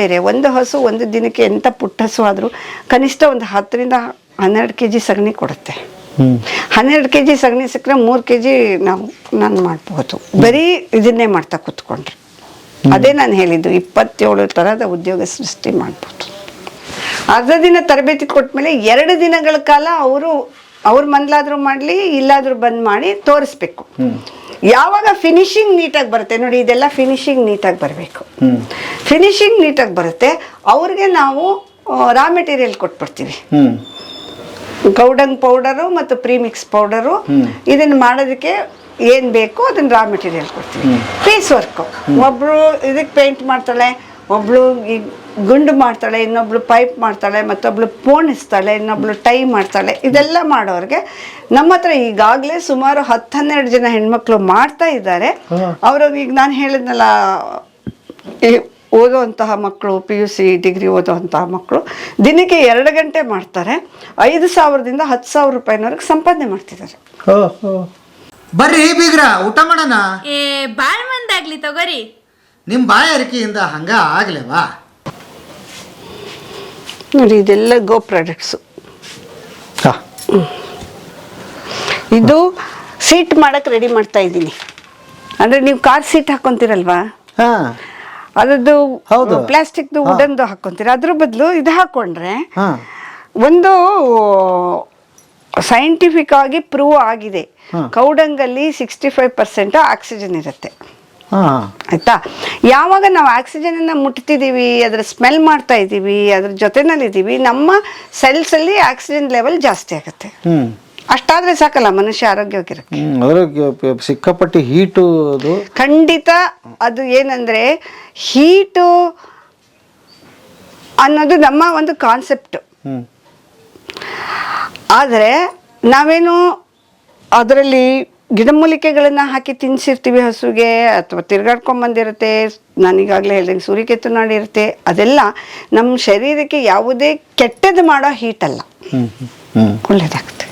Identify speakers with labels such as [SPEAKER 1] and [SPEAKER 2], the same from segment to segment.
[SPEAKER 1] ಬೇರೆ ಒಂದು ಹಸು ಒಂದು ದಿನಕ್ಕೆ ಎಂಥ ಪುಟ್ಟ ಹಸು ಆದರೂ ಕನಿಷ್ಠ ಒಂದು ಹತ್ತರಿಂದ ಹನ್ನೆರಡು ಕೆ ಜಿ ಸಗಣಿ ಕೊಡುತ್ತೆ. ಹನ್ನೆರಡು ಕೆ ಜಿ ಸಗಣಿ ಸಿಕ್ಕರೆ ಮೂರು ಕೆ ಜಿ ನಾವು ನಾನು ಮಾಡ್ಬೋದು. ಬರೀ ಇದನ್ನೇ ಮಾಡ್ತಾ ಕೂತ್ಕೊಂಡ್ರೆ. ಅದೇ ನಾನು ಹೇಳಿದ್ದು ಇಪ್ಪತ್ತೇಳು ಥರದ ಉದ್ಯೋಗ ಸೃಷ್ಟಿ ಮಾಡ್ಬೋದು. ಅರ್ಧ ದಿನ ತರಬೇತಿ ಕೊಟ್ಮೇಲೆ ಎರಡು ದಿನಗಳ ಕಾಲ ಅವರು ಅವ್ರ ಮನ್ಲಾದ್ರೂ ಮಾಡಲಿ ಇಲ್ಲಾದ್ರೂ ಬಂದ್ ಮಾಡಿ ತೋರಿಸ್ಬೇಕು. ಯಾವಾಗ ಫಿನಿಶಿಂಗ್ ನೀಟಾಗಿ ಬರುತ್ತೆ ನೋಡಿ ಇದೆಲ್ಲ ಫಿನಿಶಿಂಗ್ ನೀಟಾಗಿ ಬರಬೇಕು. ಫಿನಿಶಿಂಗ್ ನೀಟಾಗಿ ಬರುತ್ತೆ ಅವ್ರಿಗೆ ನಾವು ರಾ ಮೆಟೀರಿಯಲ್ ಕೊಟ್ಬಿಡ್ತೀವಿ. ಗೌಡಂಗ್ ಪೌಡರು ಮತ್ತು ಪ್ರೀಮಿಕ್ಸ್ ಪೌಡರು ಇದನ್ನು ಮಾಡೋದಕ್ಕೆ ಏನು ಬೇಕೋ ಅದನ್ನ ರಾ ಮೆಟೀರಿಯಲ್ ಕೊಡ್ತೀವಿ. ಪೀಸ್ ವರ್ಕು ಒಬ್ರು ಇದಕ್ಕೆ ಪೇಂಟ್ ಮಾಡ್ತಾಳೆ ಒಬ್ಳು ಈ ಗುಂಡು ಮಾಡ್ತಾಳೆ ಇನ್ನೊಬ್ಳು ಪೈಪ್ ಮಾಡ್ತಾಳೆ ಮತ್ತೊಬ್ಳು ಪೋಣಿಸ್ತಾಳೆ ಇನ್ನೊಬ್ಳು ಟೈ ಮಾಡ್ತಾಳೆ. ಇದೆಲ್ಲ ಮಾಡೋರಿಗೆ ನಮ್ಮ ಹತ್ರ ಈಗಾಗಲೇ ಸುಮಾರು ಹತ್ತು ಹನ್ನೆರಡು ಜನ ಹೆಣ್ಮಕ್ಳು ಮಾಡ್ತಾ ಇದ್ದಾರೆ. ಅವರು ಈಗ ನಾನು ಹೇಳಿದ್ನಲ್ಲ ಓದುವಂತಹ ಮಕ್ಕಳು ಪಿ ಯು ಸಿ ಡಿಗ್ರಿ ಓದುವಂತಹ ಮಕ್ಕಳು ದಿನಕ್ಕೆ ಎರಡು ಗಂಟೆ ಮಾಡ್ತಾರೆ. ಐದು ಸಾವಿರದಿಂದ ಹತ್ತು ಸಾವಿರ ರೂಪಾಯಿನವರೆಗೆ ಸಂಪಾದನೆ ಮಾಡ್ತಿದ್ದಾರೆ.
[SPEAKER 2] ಹೋ ಹೋ.
[SPEAKER 3] ಬರ್ರಿ ಬೀಗ್ರ ಊಟ ಮಾಡೋಣ?
[SPEAKER 4] ಏ ಬಾಳ್ ಮಂದಾಗ್ಲಿ ತಗೋರಿ.
[SPEAKER 3] ನಿಮ್ಮ ಬಾಯಾರಿಕೆಯಿಂದ ಹಂಗ ಆಗ್ಲೇವಾ?
[SPEAKER 1] ನೋಡಿ ಇದೆಲ್ಲ ಗೋ ಪ್ರಾಡಕ್ಟ್ಸು ಇದು ಸೀಟ್ ಮಾಡಕ್ಕೆ ರೆಡಿ ಮಾಡ್ತಾ ಇದ್ದೀನಿ. ಅಂದರೆ ನೀವು ಕಾರ್ ಸೀಟ್ ಹಾಕೊಂತೀರಲ್ವಾ?
[SPEAKER 2] ಹಾ.
[SPEAKER 1] ಅದರದ್ದು
[SPEAKER 2] ಹೌದು.
[SPEAKER 1] ಪ್ಲಾಸ್ಟಿಕ್ದು ವುಡನ್ದು ಹಾಕೊಂತೀರ. ಅದ್ರ ಬದಲು ಇದು ಹಾಕೊಂಡ್ರೆ
[SPEAKER 2] ಹಾ.
[SPEAKER 1] ಒಂದು ಸೈಂಟಿಫಿಕ್ ಆಗಿ ಪ್ರೂವ್ ಆಗಿದೆ. ಕೌಡಂಗಲ್ಲಿ ಸಿಕ್ಸ್ಟಿ ಫೈವ್ ಪರ್ಸೆಂಟ್ ಆಕ್ಸಿಜನ್ ಇರುತ್ತೆ. ಆಯ್ತಾ? ಯಾವಾಗ ನಾವು ಆಕ್ಸಿಜನ್ ಅನ್ನ ಮುಟ್ತಿದ್ದೀವಿ ಅದ್ರ ಸ್ಮೆಲ್ ಮಾಡ್ತಾ ಇದೀವಿ ಅದ್ರ ಜೊತೆನಲ್ಲಿ ಇದೀವಿ ನಮ್ಮ ಸೆಲ್ಸ್ ಅಲ್ಲಿ ಆಕ್ಸಿಜನ್ ಲೆವೆಲ್ ಜಾಸ್ತಿ ಆಗುತ್ತೆ. ಅಷ್ಟಾದ್ರೆ ಸಾಕಲ್ಲ ಮನುಷ್ಯ ಆರೋಗ್ಯವಾಗಿರಕ್ಕೆ.
[SPEAKER 2] ಸಿಕ್ಕಾಪಟ್ಟಿ ಹೀಟು ಅದು.
[SPEAKER 1] ಖಂಡಿತ ಅದು ಏನಂದ್ರೆ ಹೀಟು ಅನ್ನೋದು ನಮ್ಮ ಒಂದು ಕಾನ್ಸೆಪ್ಟ್ ಆದರೆ ನಾವೇನು ಅದರಲ್ಲಿ ಗಿಡಮೂಲಿಕೆಗಳನ್ನು ಹಾಕಿ ತಿನ್ಸಿರ್ತೀವಿ ಹಸುಗೆ ಅಥವಾ ತಿರ್ಗಾಡ್ಕೊಂಬಂದಿರುತ್ತೆ. ನಾನೀಗಾಗಲೇ ಹೇಳ್ದಂಗೆ ಸೂರ್ಯಕೇತು ನಾಡಿರುತ್ತೆ. ಅದೆಲ್ಲ ನಮ್ಮ ಶರೀರಕ್ಕೆ ಯಾವುದೇ ಕೆಟ್ಟದ್ದು ಮಾಡೋ ಹೀಟ್ ಅಲ್ಲ. ಒಳ್ಳೇದಾಗುತ್ತೆ.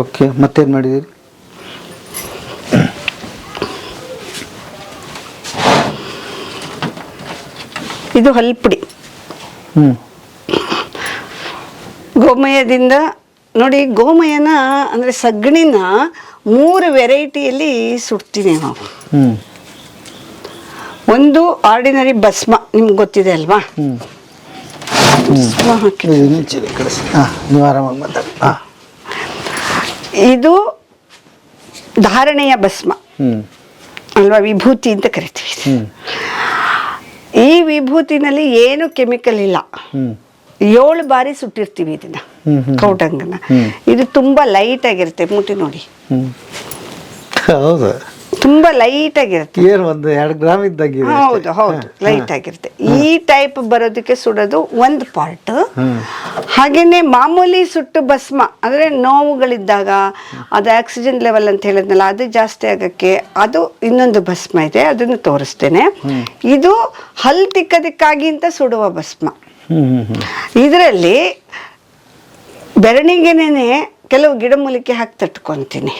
[SPEAKER 2] ಓಕೆ ಮತ್ತೇನು ಮಾಡಿದ್ದೀರಿ?
[SPEAKER 1] ಇದು ಹಲ್ಪುಡಿ. ಗೋಮಯದಿಂದ ನೋಡಿ ಗೋಮಯನ ಅಂದರೆ ಸಗಣಿನ ಮೂರು ವೆರೈಟಿಯಲ್ಲಿ ಸುಡ್ತೀನಿ ನಾವು. ಒಂದು ಆರ್ಡಿನರಿ ಭಸ್ಮ ನಿಮ್ಗೆ ಗೊತ್ತಿದೆ ಅಲ್ವಾ? ಭಸ್ಮ ಹಾಕಿ.
[SPEAKER 2] ನೀವು ಆರಾಮಾಗಿ ಮಾತಾಡಿ
[SPEAKER 1] ಇದು ಧಾರಣೆಯ ಭಸ್ಮ. ಅಲ್ವಾ? ವಿಭೂತಿ ಅಂತ ಕರಿತೀವಿ. ಈ ವಿಭೂತಿನಲ್ಲಿ ಏನು ಕೆಮಿಕಲ್ ಇಲ್ಲ. ಏಳು ಬಾರಿ ಸುಟ್ಟಿರ್ತೀವಿ ಇದನ್ನ. ಕೌಟಂಗನ ಇದು ತುಂಬಾ ಲೈಟ್ ಆಗಿರುತ್ತೆ ಮುಟ್ಟಿ ನೋಡಿ.
[SPEAKER 2] ಹೌದು.
[SPEAKER 1] ತುಂಬಾ ಲೈಟ್ ಆಗಿರುತ್ತೆ.
[SPEAKER 2] ಏನು ಒಂದು ಎರಡು ಗ್ರಾಮ್
[SPEAKER 1] ಹೌದು ಹೌದು. ಲೈಟ್ ಆಗಿರುತ್ತೆ. ಈ ಟೈಪ್ ಬರೋದಕ್ಕೆ ಸುಡೋದು ಒಂದು ಪಾರ್ಟ್. ಹಾಗೇನೆ ಮಾಮೂಲಿ ಸುಟ್ಟು ಭಸ್ಮ ಅಂದ್ರೆ ನೋವುಗಳಿದ್ದಾಗ ಅದು ಆಕ್ಸಿಜನ್ ಲೆವೆಲ್ ಅಂತ ಹೇಳಿದ್ನಲ್ಲ ಅದು ಜಾಸ್ತಿ ಆಗಕ್ಕೆ ಅದು ಇನ್ನೊಂದು ಭಸ್ಮ ಇದೆ ಅದನ್ನು ತೋರಿಸ್ತೇನೆ. ಇದು ಹಲ್ ತಿಕ್ಕದಕ್ಕಾಗಿ ಅಂತ ಸುಡುವ ಭಸ್ಮ. ಇದರಲ್ಲಿ ಬೆರಣಿಗೆನೇ ಕೆಲವು ಗಿಡಮೂಲಿಕೆ ಹಾಕಿ ತಟ್ಕೊತೀನಿ.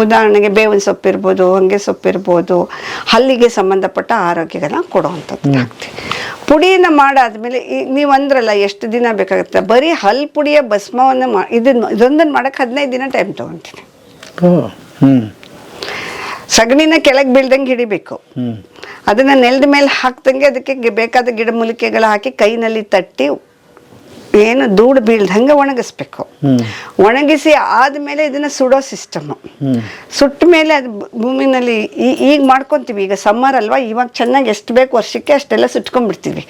[SPEAKER 1] ಉದಾಹರಣೆಗೆ ಬೇವಿನ ಸೊಪ್ಪು ಇರ್ಬೋದು ಹೊಂಗೆ ಸೊಪ್ಪು ಇರ್ಬೋದು ಹಲ್ಲಿಗೆ ಸಂಬಂಧಪಟ್ಟ ಆರೋಗ್ಯಗಳನ್ನ ಕೊಡುವಂಥದ್ದು ಹಾಕ್ತೀವಿ ಪುಡಿಯನ್ನು ಮಾಡಾದ್ಮೇಲೆ ಈಗ ನೀವು ಅಂದ್ರಲ್ಲ ಎಷ್ಟು ದಿನ ಬೇಕಾಗುತ್ತೆ ಬರೀ ಹಲ್ ಪುಡಿಯ ಭಸ್ಮವನ್ನು ಮಾ ಇದನ್ನು ಇದೊಂದನ್ನು ಮಾಡೋಕ್ಕೆ ಹದಿನೈದು ದಿನ ಟೈಮ್ ತೊಗೊತೀನಿ.
[SPEAKER 2] ಹ್ಞೂ
[SPEAKER 1] ಸಗಣಿನ ಕೆಳಗೆ ಬೀಳ್ದಂಗೆ ಹಿಡಿಬೇಕು. ಅದನ್ನ ನೆಲದ ಮೇಲೆ ಹಾಕ್ದಂಗೆ ಅದಕ್ಕೆ ಬೇಕಾದ ಗಿಡಮೂಲಿಕೆಗಳು ಹಾಕಿ ಕೈನಲ್ಲಿ ತಟ್ಟಿ ಏನು ಧೂಳು ಬೀಳ್ದಂಗೆ ಒಣಗಿಸ್ಬೇಕು. ಒಣಗಿಸಿ ಆದಮೇಲೆ ಇದನ್ನ ಸುಡೋ ಸಿಸ್ಟಮು ಸುಟ್ಟ ಮೇಲೆ ಅದು ಭೂಮಿನಲ್ಲಿ ಈ- ಈಗ ಮಾಡ್ಕೊಂತೀವಿ. ಈಗ ಸಮ್ಮರ್ ಅಲ್ವಾ ಇವಾಗ ಚೆನ್ನಾಗಿ ಎಷ್ಟು ಬೇಕು ವರ್ಷಕ್ಕೆ ಅಷ್ಟೆಲ್ಲ ಸುಟ್ಕೊಂಡ್ಬಿಡ್ತೀವಿ.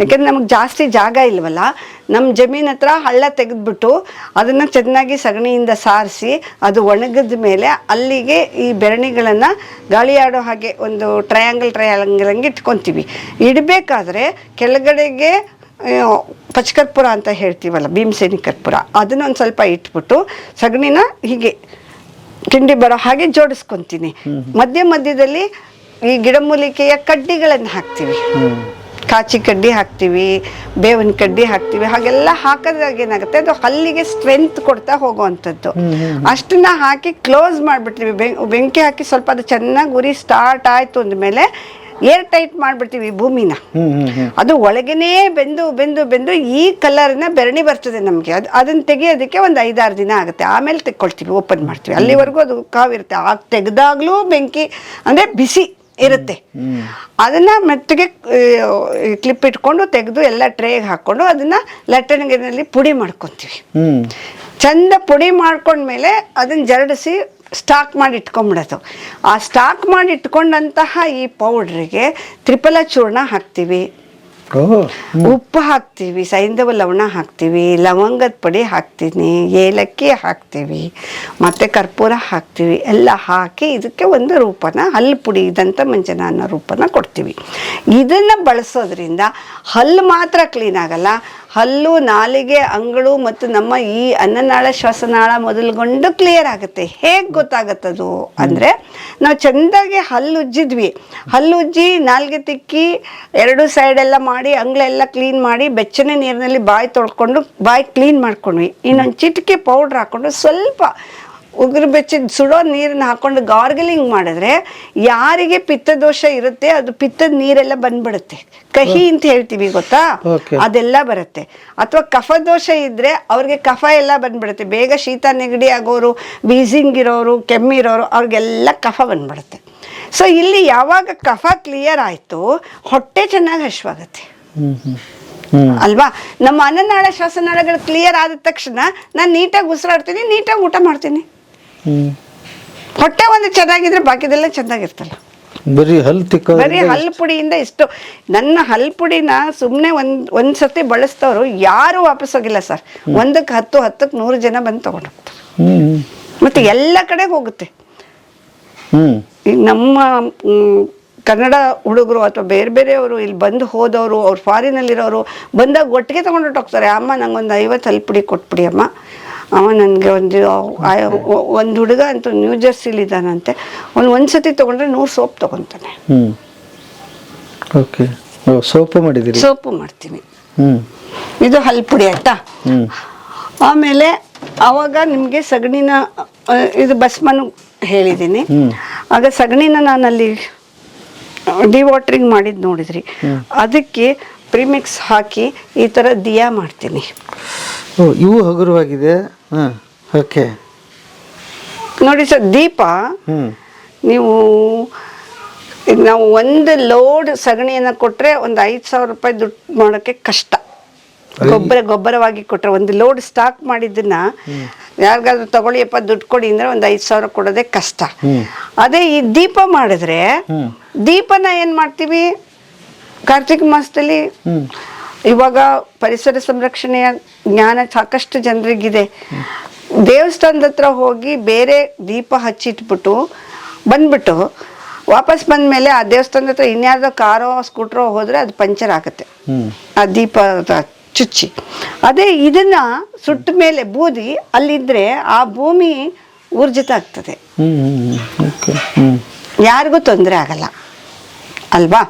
[SPEAKER 1] ಯಾಕಂದ್ರೆ ನಮಗೆ ಜಾಸ್ತಿ ಜಾಗ ಇಲ್ವಲ್ಲ ನಮ್ಮ ಜಮೀನ್ ಹತ್ರ ಹಳ್ಳ ತೆಗೆದ್ಬಿಟ್ಟು ಅದನ್ನ ಚೆನ್ನಾಗಿ ಸಗಣಿಯಿಂದ ಸಾರಿಸಿ ಅದು ಒಣಗಿದ ಮೇಲೆ ಅಲ್ಲಿಗೆ ಈ ಬೆರಣಿಗಳನ್ನು ಗಾಳಿಯಾಡೋ ಆಡೋ ಹಾಗೆ ಒಂದು ಟ್ರಯಾಂಗಲ್ ಟ್ರಯಾಂಗಲ್ ಹಂಗೆ ಇಟ್ಕೊತೀವಿ. ಇಡಬೇಕಾದ್ರೆ ಕೆಳಗಡೆಗೆ ಪಚ್ಕರ್ಪುರ ಅಂತ ಹೇಳ್ತೀವಲ್ಲ ಭೀಮಸೇನಿ ಕರ್ಪುರ. ಅದನ್ನ ಒಂದು ಸ್ವಲ್ಪ ಇಟ್ಬಿಟ್ಟು ಸಗಣಿನ ಹೀಗೆ ತಿಂಡಿ ಬರೋ ಹಾಗೆ ಜೋಡಿಸ್ಕೊತೀನಿ. ಮಧ್ಯ ಮಧ್ಯದಲ್ಲಿ ಈ ಗಿಡಮೂಲಿಕೆಯ ಕಡ್ಡಿಗಳನ್ನು ಹಾಕ್ತೀವಿ. ಕಾಚಿ ಕಡ್ಡಿ ಹಾಕ್ತೀವಿ ಬೇವಿನ ಕಡ್ಡಿ ಹಾಕ್ತೀವಿ ಹಾಗೆಲ್ಲ ಹಾಕಿದಾಗ ಏನಾಗುತ್ತೆ ಅದು ಹಲ್ಲಿಗೆ ಸ್ಟ್ರೆಂತ್ ಕೊಡ್ತಾ ಹೋಗುವಂಥದ್ದು. ಅಷ್ಟನ್ನ ಹಾಕಿ ಕ್ಲೋಸ್ ಮಾಡಿಬಿಡ್ತೀವಿ ಬೆಂಕಿ ಹಾಕಿ ಸ್ವಲ್ಪ ಅದು ಚೆನ್ನಾಗಿ ಉರಿ ಸ್ಟಾರ್ಟ್ ಆಯಿತು ಅಂದಮೇಲೆ ಏರ್ ಟೈಟ್ ಮಾಡ್ಬಿಡ್ತೀವಿ ಭೂಮಿನ. ಅದು ಒಳಗೇನೆ ಬೆಂದು ಬೆಂದು ಬೆಂದು ಈ ಕಲರ್ನ ಬೆರಣಿ ಬರ್ತದೆ ನಮಗೆ. ಅದು ಅದನ್ನ ತೆಗಿಯೋದಕ್ಕೆ ಒಂದು ಐದಾರು ದಿನ ಆಗುತ್ತೆ. ಆಮೇಲೆ ತೆಕ್ಕೊಳ್ತೀವಿ ಓಪನ್ ಮಾಡ್ತೀವಿ. ಅಲ್ಲಿವರೆಗೂ ಅದು ಕಾವಿರುತ್ತೆ ಆ ತೆಗೆದಾಗ್ಲೂ ಬೆಂಕಿ ಅಂದರೆ ಬಿಸಿ ಇರುತ್ತೆ. ಅದನ್ನ ಮೆತ್ತಗೆ ಕ್ಲಿಪ್ ಇಟ್ಕೊಂಡು ತೆಗೆದು ಎಲ್ಲ ಟ್ರೇಗೆ ಹಾಕ್ಕೊಂಡು ಅದನ್ನ ಲಟ್ಟಣಿಗೆನಲ್ಲಿ ಪುಡಿ ಮಾಡ್ಕೊತೀವಿ. ಚಂದ ಪುಡಿ ಮಾಡ್ಕೊಂಡ್ಮೇಲೆ ಅದನ್ನ ಜರಡಿಸಿ ಸ್ಟಾಕ್ ಮಾಡಿ ಇಟ್ಕೊಂಡ್ಬಿಡೋದು ಆ ಸ್ಟಾಕ್ ಮಾಡಿ ಇಟ್ಕೊಂಡಂತಹ ಈ ಪೌಡ್ರಿಗೆ ತ್ರಿಫಲ ಚೂರ್ಣ ಹಾಕ್ತೀವಿ. ಉಪ್ಪು ಹಾಕ್ತೀವಿ ಸೈಂಧವ ಲವಣ ಹಾಕ್ತೀವಿ ಲವಂಗದ ಪುಡಿ ಹಾಕ್ತೀನಿ ಏಲಕ್ಕಿ ಹಾಕ್ತೀವಿ ಮತ್ತು ಕರ್ಪೂರ ಹಾಕ್ತೀವಿ ಎಲ್ಲ ಹಾಕಿ ಇದಕ್ಕೆ ಒಂದು ರೂಪನ ಹಲ್ಲು ಪುಡಿ ಇದಂಥ ಮಂಜನ ಅನ್ನೋ ರೂಪನ ಕೊಡ್ತೀವಿ. ಇದನ್ನು ಬಳಸೋದ್ರಿಂದ ಹಲ್ಲು ಮಾತ್ರ ಕ್ಲೀನ್ ಆಗಲ್ಲ ಹಲ್ಲು ನಾಲಿಗೆ ಅಂಗಳು ಮತ್ತು ನಮ್ಮ ಈ ಅನ್ನನಾಳ ಶ್ವಾಸನಾಳ ಮೊದಲುಗೊಂಡು ಕ್ಲಿಯರ್ ಆಗುತ್ತೆ. ಹೇಗೆ ಗೊತ್ತಾಗತ್ತದು? ಅಂದರೆ ನಾವು ಚೆಂದಾಗಿ ಹಲ್ಲು ಉಜ್ಜಿದ್ವಿ. ಹಲ್ಲು ಉಜ್ಜಿ ನಾಲ್ಗೆ ತಿಕ್ಕಿ ಎರಡು ಸೈಡೆಲ್ಲ ಮಾಡಿ ಅಂಗಳೆಲ್ಲ ಕ್ಲೀನ್ ಮಾಡಿ ಬೆಚ್ಚನೆ ನೀರಿನಲ್ಲಿ ಬಾಯಿ ತೊಳ್ಕೊಂಡು ಬಾಯಿ ಕ್ಲೀನ್ ಮಾಡ್ಕೊಂಡ್ವಿ. ಇನ್ನೊಂದು ಚಿಟಿಕೆ ಪೌಡ್ರ್ ಹಾಕ್ಕೊಂಡು ಸ್ವಲ್ಪ ಉಗುರು ಬೆಚ್ಚಿದ ಸುಡೋ ನೀರನ್ನ ಹಾಕೊಂಡು ಗಾರ್ಗಲಿಂಗ್ ಮಾಡಿದ್ರೆ ಯಾರಿಗೆ ಪಿತ್ತ ದೋಷ ಇರುತ್ತೆ ಅದು ಪಿತ್ತದ ನೀರೆಲ್ಲ ಬಂದ್ಬಿಡುತ್ತೆ. ಕಹಿ ಅಂತ ಹೇಳ್ತೀವಿ ಗೊತ್ತಾ? ಅದೆಲ್ಲ ಬರುತ್ತೆ. ಅಥವಾ ಕಫ ದೋಷ ಇದ್ರೆ ಅವ್ರಿಗೆ ಕಫ ಎಲ್ಲ ಬಂದ್ಬಿಡುತ್ತೆ. ಬೇಗ ಶೀತ ನೆಗಡಿ ಆಗೋರು ಬೀಸಿಂಗ್ ಇರೋರು ಕೆಮ್ಮಿರೋರು ಅವ್ರಿಗೆಲ್ಲ ಕಫ ಬಂದ್ಬಿಡುತ್ತೆ. ಸೊ ಇಲ್ಲಿ ಯಾವಾಗ ಕಫ ಕ್ಲಿಯರ್ ಆಯಿತು ಹೊಟ್ಟೆ ಚೆನ್ನಾಗಿ ಹಶ್ವಾಗುತ್ತೆ. ಅಲ್ವಾ? ನಮ್ಮ ಅನ್ನನಾಳ ಶ್ವಾಸನಾಳಗಳು ಕ್ಲಿಯರ್ ಆದ ತಕ್ಷಣ ನಾನು ನೀಟಾಗಿ ಉಸಿರಾಡ್ತೀನಿ ನೀಟಾಗಿ ಊಟ ಮಾಡ್ತೀನಿ. ಹೊಟ್ಟೆ ಒಂದು ಚೆನ್ನಾಗಿದ್ರೆ ಬಾಕಿದೆಲ್ಲ ಚೆನ್ನಾಗಿರ್ತಲ್ಲ.
[SPEAKER 2] ಬರೀ ಹಲ್ ತಿಕ್ಕೋ
[SPEAKER 1] ಬರೀ ಹಲ್ ಪುಡಿಯಿಂದ ಇಷ್ಟು. ನನ್ನ ಹಲ್ ಪುಡಿನ ಸುಮ್ಮನೆ ಒಂದು ಒಂದು ಸತಿ ಬಳಸ್ತವ್ರು ಯಾರು ವಾಪಸ್ ಹೋಗಿಲ್ಲ ಸರ್. ಒಂದಕ್ಕೆ ಹತ್ತು ಹತ್ತಕ್ಕೆ ನೂರು ಜನ ಬಂದು ತಗೊಂಡು ಹೋಗ್ತಾರೆ ಮತ್ತು ಎಲ್ಲ ಕಡೆಗೆ ಹೋಗುತ್ತೆ. ಈಗ ನಮ್ಮ ಕನ್ನಡ ಹುಡುಗರು ಅಥವಾ ಬೇರೆ ಬೇರೆಯವರು ಇಲ್ಲಿ ಬಂದು ಹೋದವರು ಅವ್ರು ಫಾರಿನಲ್ಲಿರೋರು ಬಂದಾಗ ಒಟ್ಟಿಗೆ ತೊಗೊಂಡು ಹೋಗ್ತಾರೆ. ಅಮ್ಮ ನಂಗೊಂದು ಐವತ್ತು ಹಲ್ಪುಡಿ ಕೊಟ್ಬಿಡಿ ಅಮ್ಮ. ಅವ ನನಗೆ ಒಂದು ಒಂದು ಹುಡುಗ ಅಂತೂ ನ್ಯೂ ಜರ್ಸಿಲಿ ಇದ್ದಾನಂತೆ. ಅವ್ನು ಒಂದು ಸತಿ ತೊಗೊಂಡ್ರೆ ನೂರು ಸೋಪ್ ತೊಗೊತಾನೆ.
[SPEAKER 2] ಓಕೆ ಸೋಪು ಮಾಡಿದ್ದೀರಿ?
[SPEAKER 1] ಸೋಪು ಮಾಡ್ತೀನಿ.
[SPEAKER 2] ಇದು
[SPEAKER 1] ಇದು ಹಲ್ಪುಡಿ ಆಯ್ತಾ? ಆಮೇಲೆ ಅವಾಗ ನಿಮಗೆ ಸಗಣಿನ ಇದು ಬಸ್ಮನು ಹೇಳಿದ್ದೀನಿ. ಆಗ ಸಗಣಿನ ನಾನಲ್ಲಿ ಡಿವಾಟ್ರಿಂಗ್ ಮಾಡಿದ್ದು ನೋಡಿದ್ರಿ. ಅದಕ್ಕೆ ಪ್ರಿಮಿಕ್ಸ್ ಹಾಕಿ ಈ ಥರ ದಿಯಾ ಮಾಡ್ತೀನಿ.
[SPEAKER 2] ಓ ಇವು ಹಗುರವಾಗಿದೆ. ಹಾಂ ಓಕೆ.
[SPEAKER 1] ನೋಡಿ ಸರ್ ದೀಪ ನೀವು ನಾವು ಒಂದು ಲೋಡ್ ಸಗಣಿಯನ್ನು ಕೊಟ್ಟರೆ ಒಂದು ಐದು ಸಾವಿರ ರೂಪಾಯಿ ದುಡ್ಡು ಮಾಡೋಕ್ಕೆ ಕಷ್ಟ. ಗೊಬ್ಬರ ಗೊಬ್ಬರವಾಗಿ ಕೊಟ್ಟರೆ ಒಂದು ಲೋಡ್ ಸ್ಟಾಕ್ ಮಾಡಿದ್ದನ್ನ ಯಾರಿಗಾದ್ರೂ ತಗೊಳ್ಳಿಯಪ್ಪ ದುಡ್ಡು ಕೊಡಿ ಅಂದರೆ ಒಂದು ಐದು ಸಾವಿರ ಕೊಡೋದೇ ಕಷ್ಟ. ಅದೇ ಈ ದೀಪ ಮಾಡಿದ್ರೆ ದೀಪನ ಏನು ಮಾಡ್ತೀವಿ? ಕಾರ್ತಿಕ ಮಾಸದಲ್ಲಿ ಇವಾಗ ಪರಿಸರ ಸಂರಕ್ಷಣೆಯ ಜ್ಞಾನ ಸಾಕಷ್ಟು ಜನರಿಗಿದೆ. ದೇವಸ್ಥಾನದ ಹತ್ರ ಹೋಗಿ ಬೇರೆ ದೀಪ ಹಚ್ಚಿಟ್ಬಿಟ್ಟು ಬಂದ್ಬಿಟ್ಟು ವಾಪಸ್ ಬಂದ್ಮೇಲೆ ಆ ದೇವಸ್ಥಾನದ ಹತ್ರ ಇನ್ಯಾವುದೋ ಕಾರೋ ಸ್ಕೂಟ್ರೋ ಹೋದ್ರೆ ಅದು ಪಂಚರ್ ಆಗುತ್ತೆ. ಆ ದೀಪ ಚುಚ್ಚಿ. ಅದೇ ಇದನ್ನ ಸುಟ್ಟ ಮೇಲೆ ಬೂದಿ ಅಲ್ಲಿದ್ರೆ ಆ ಭೂಮಿ ಊರ್ಜಿತ ಆಗ್ತದೆ. ಯಾರಿಗೂ ತೊಂದರೆ ಆಗಲ್ಲ. ಅಲ್ವಾ?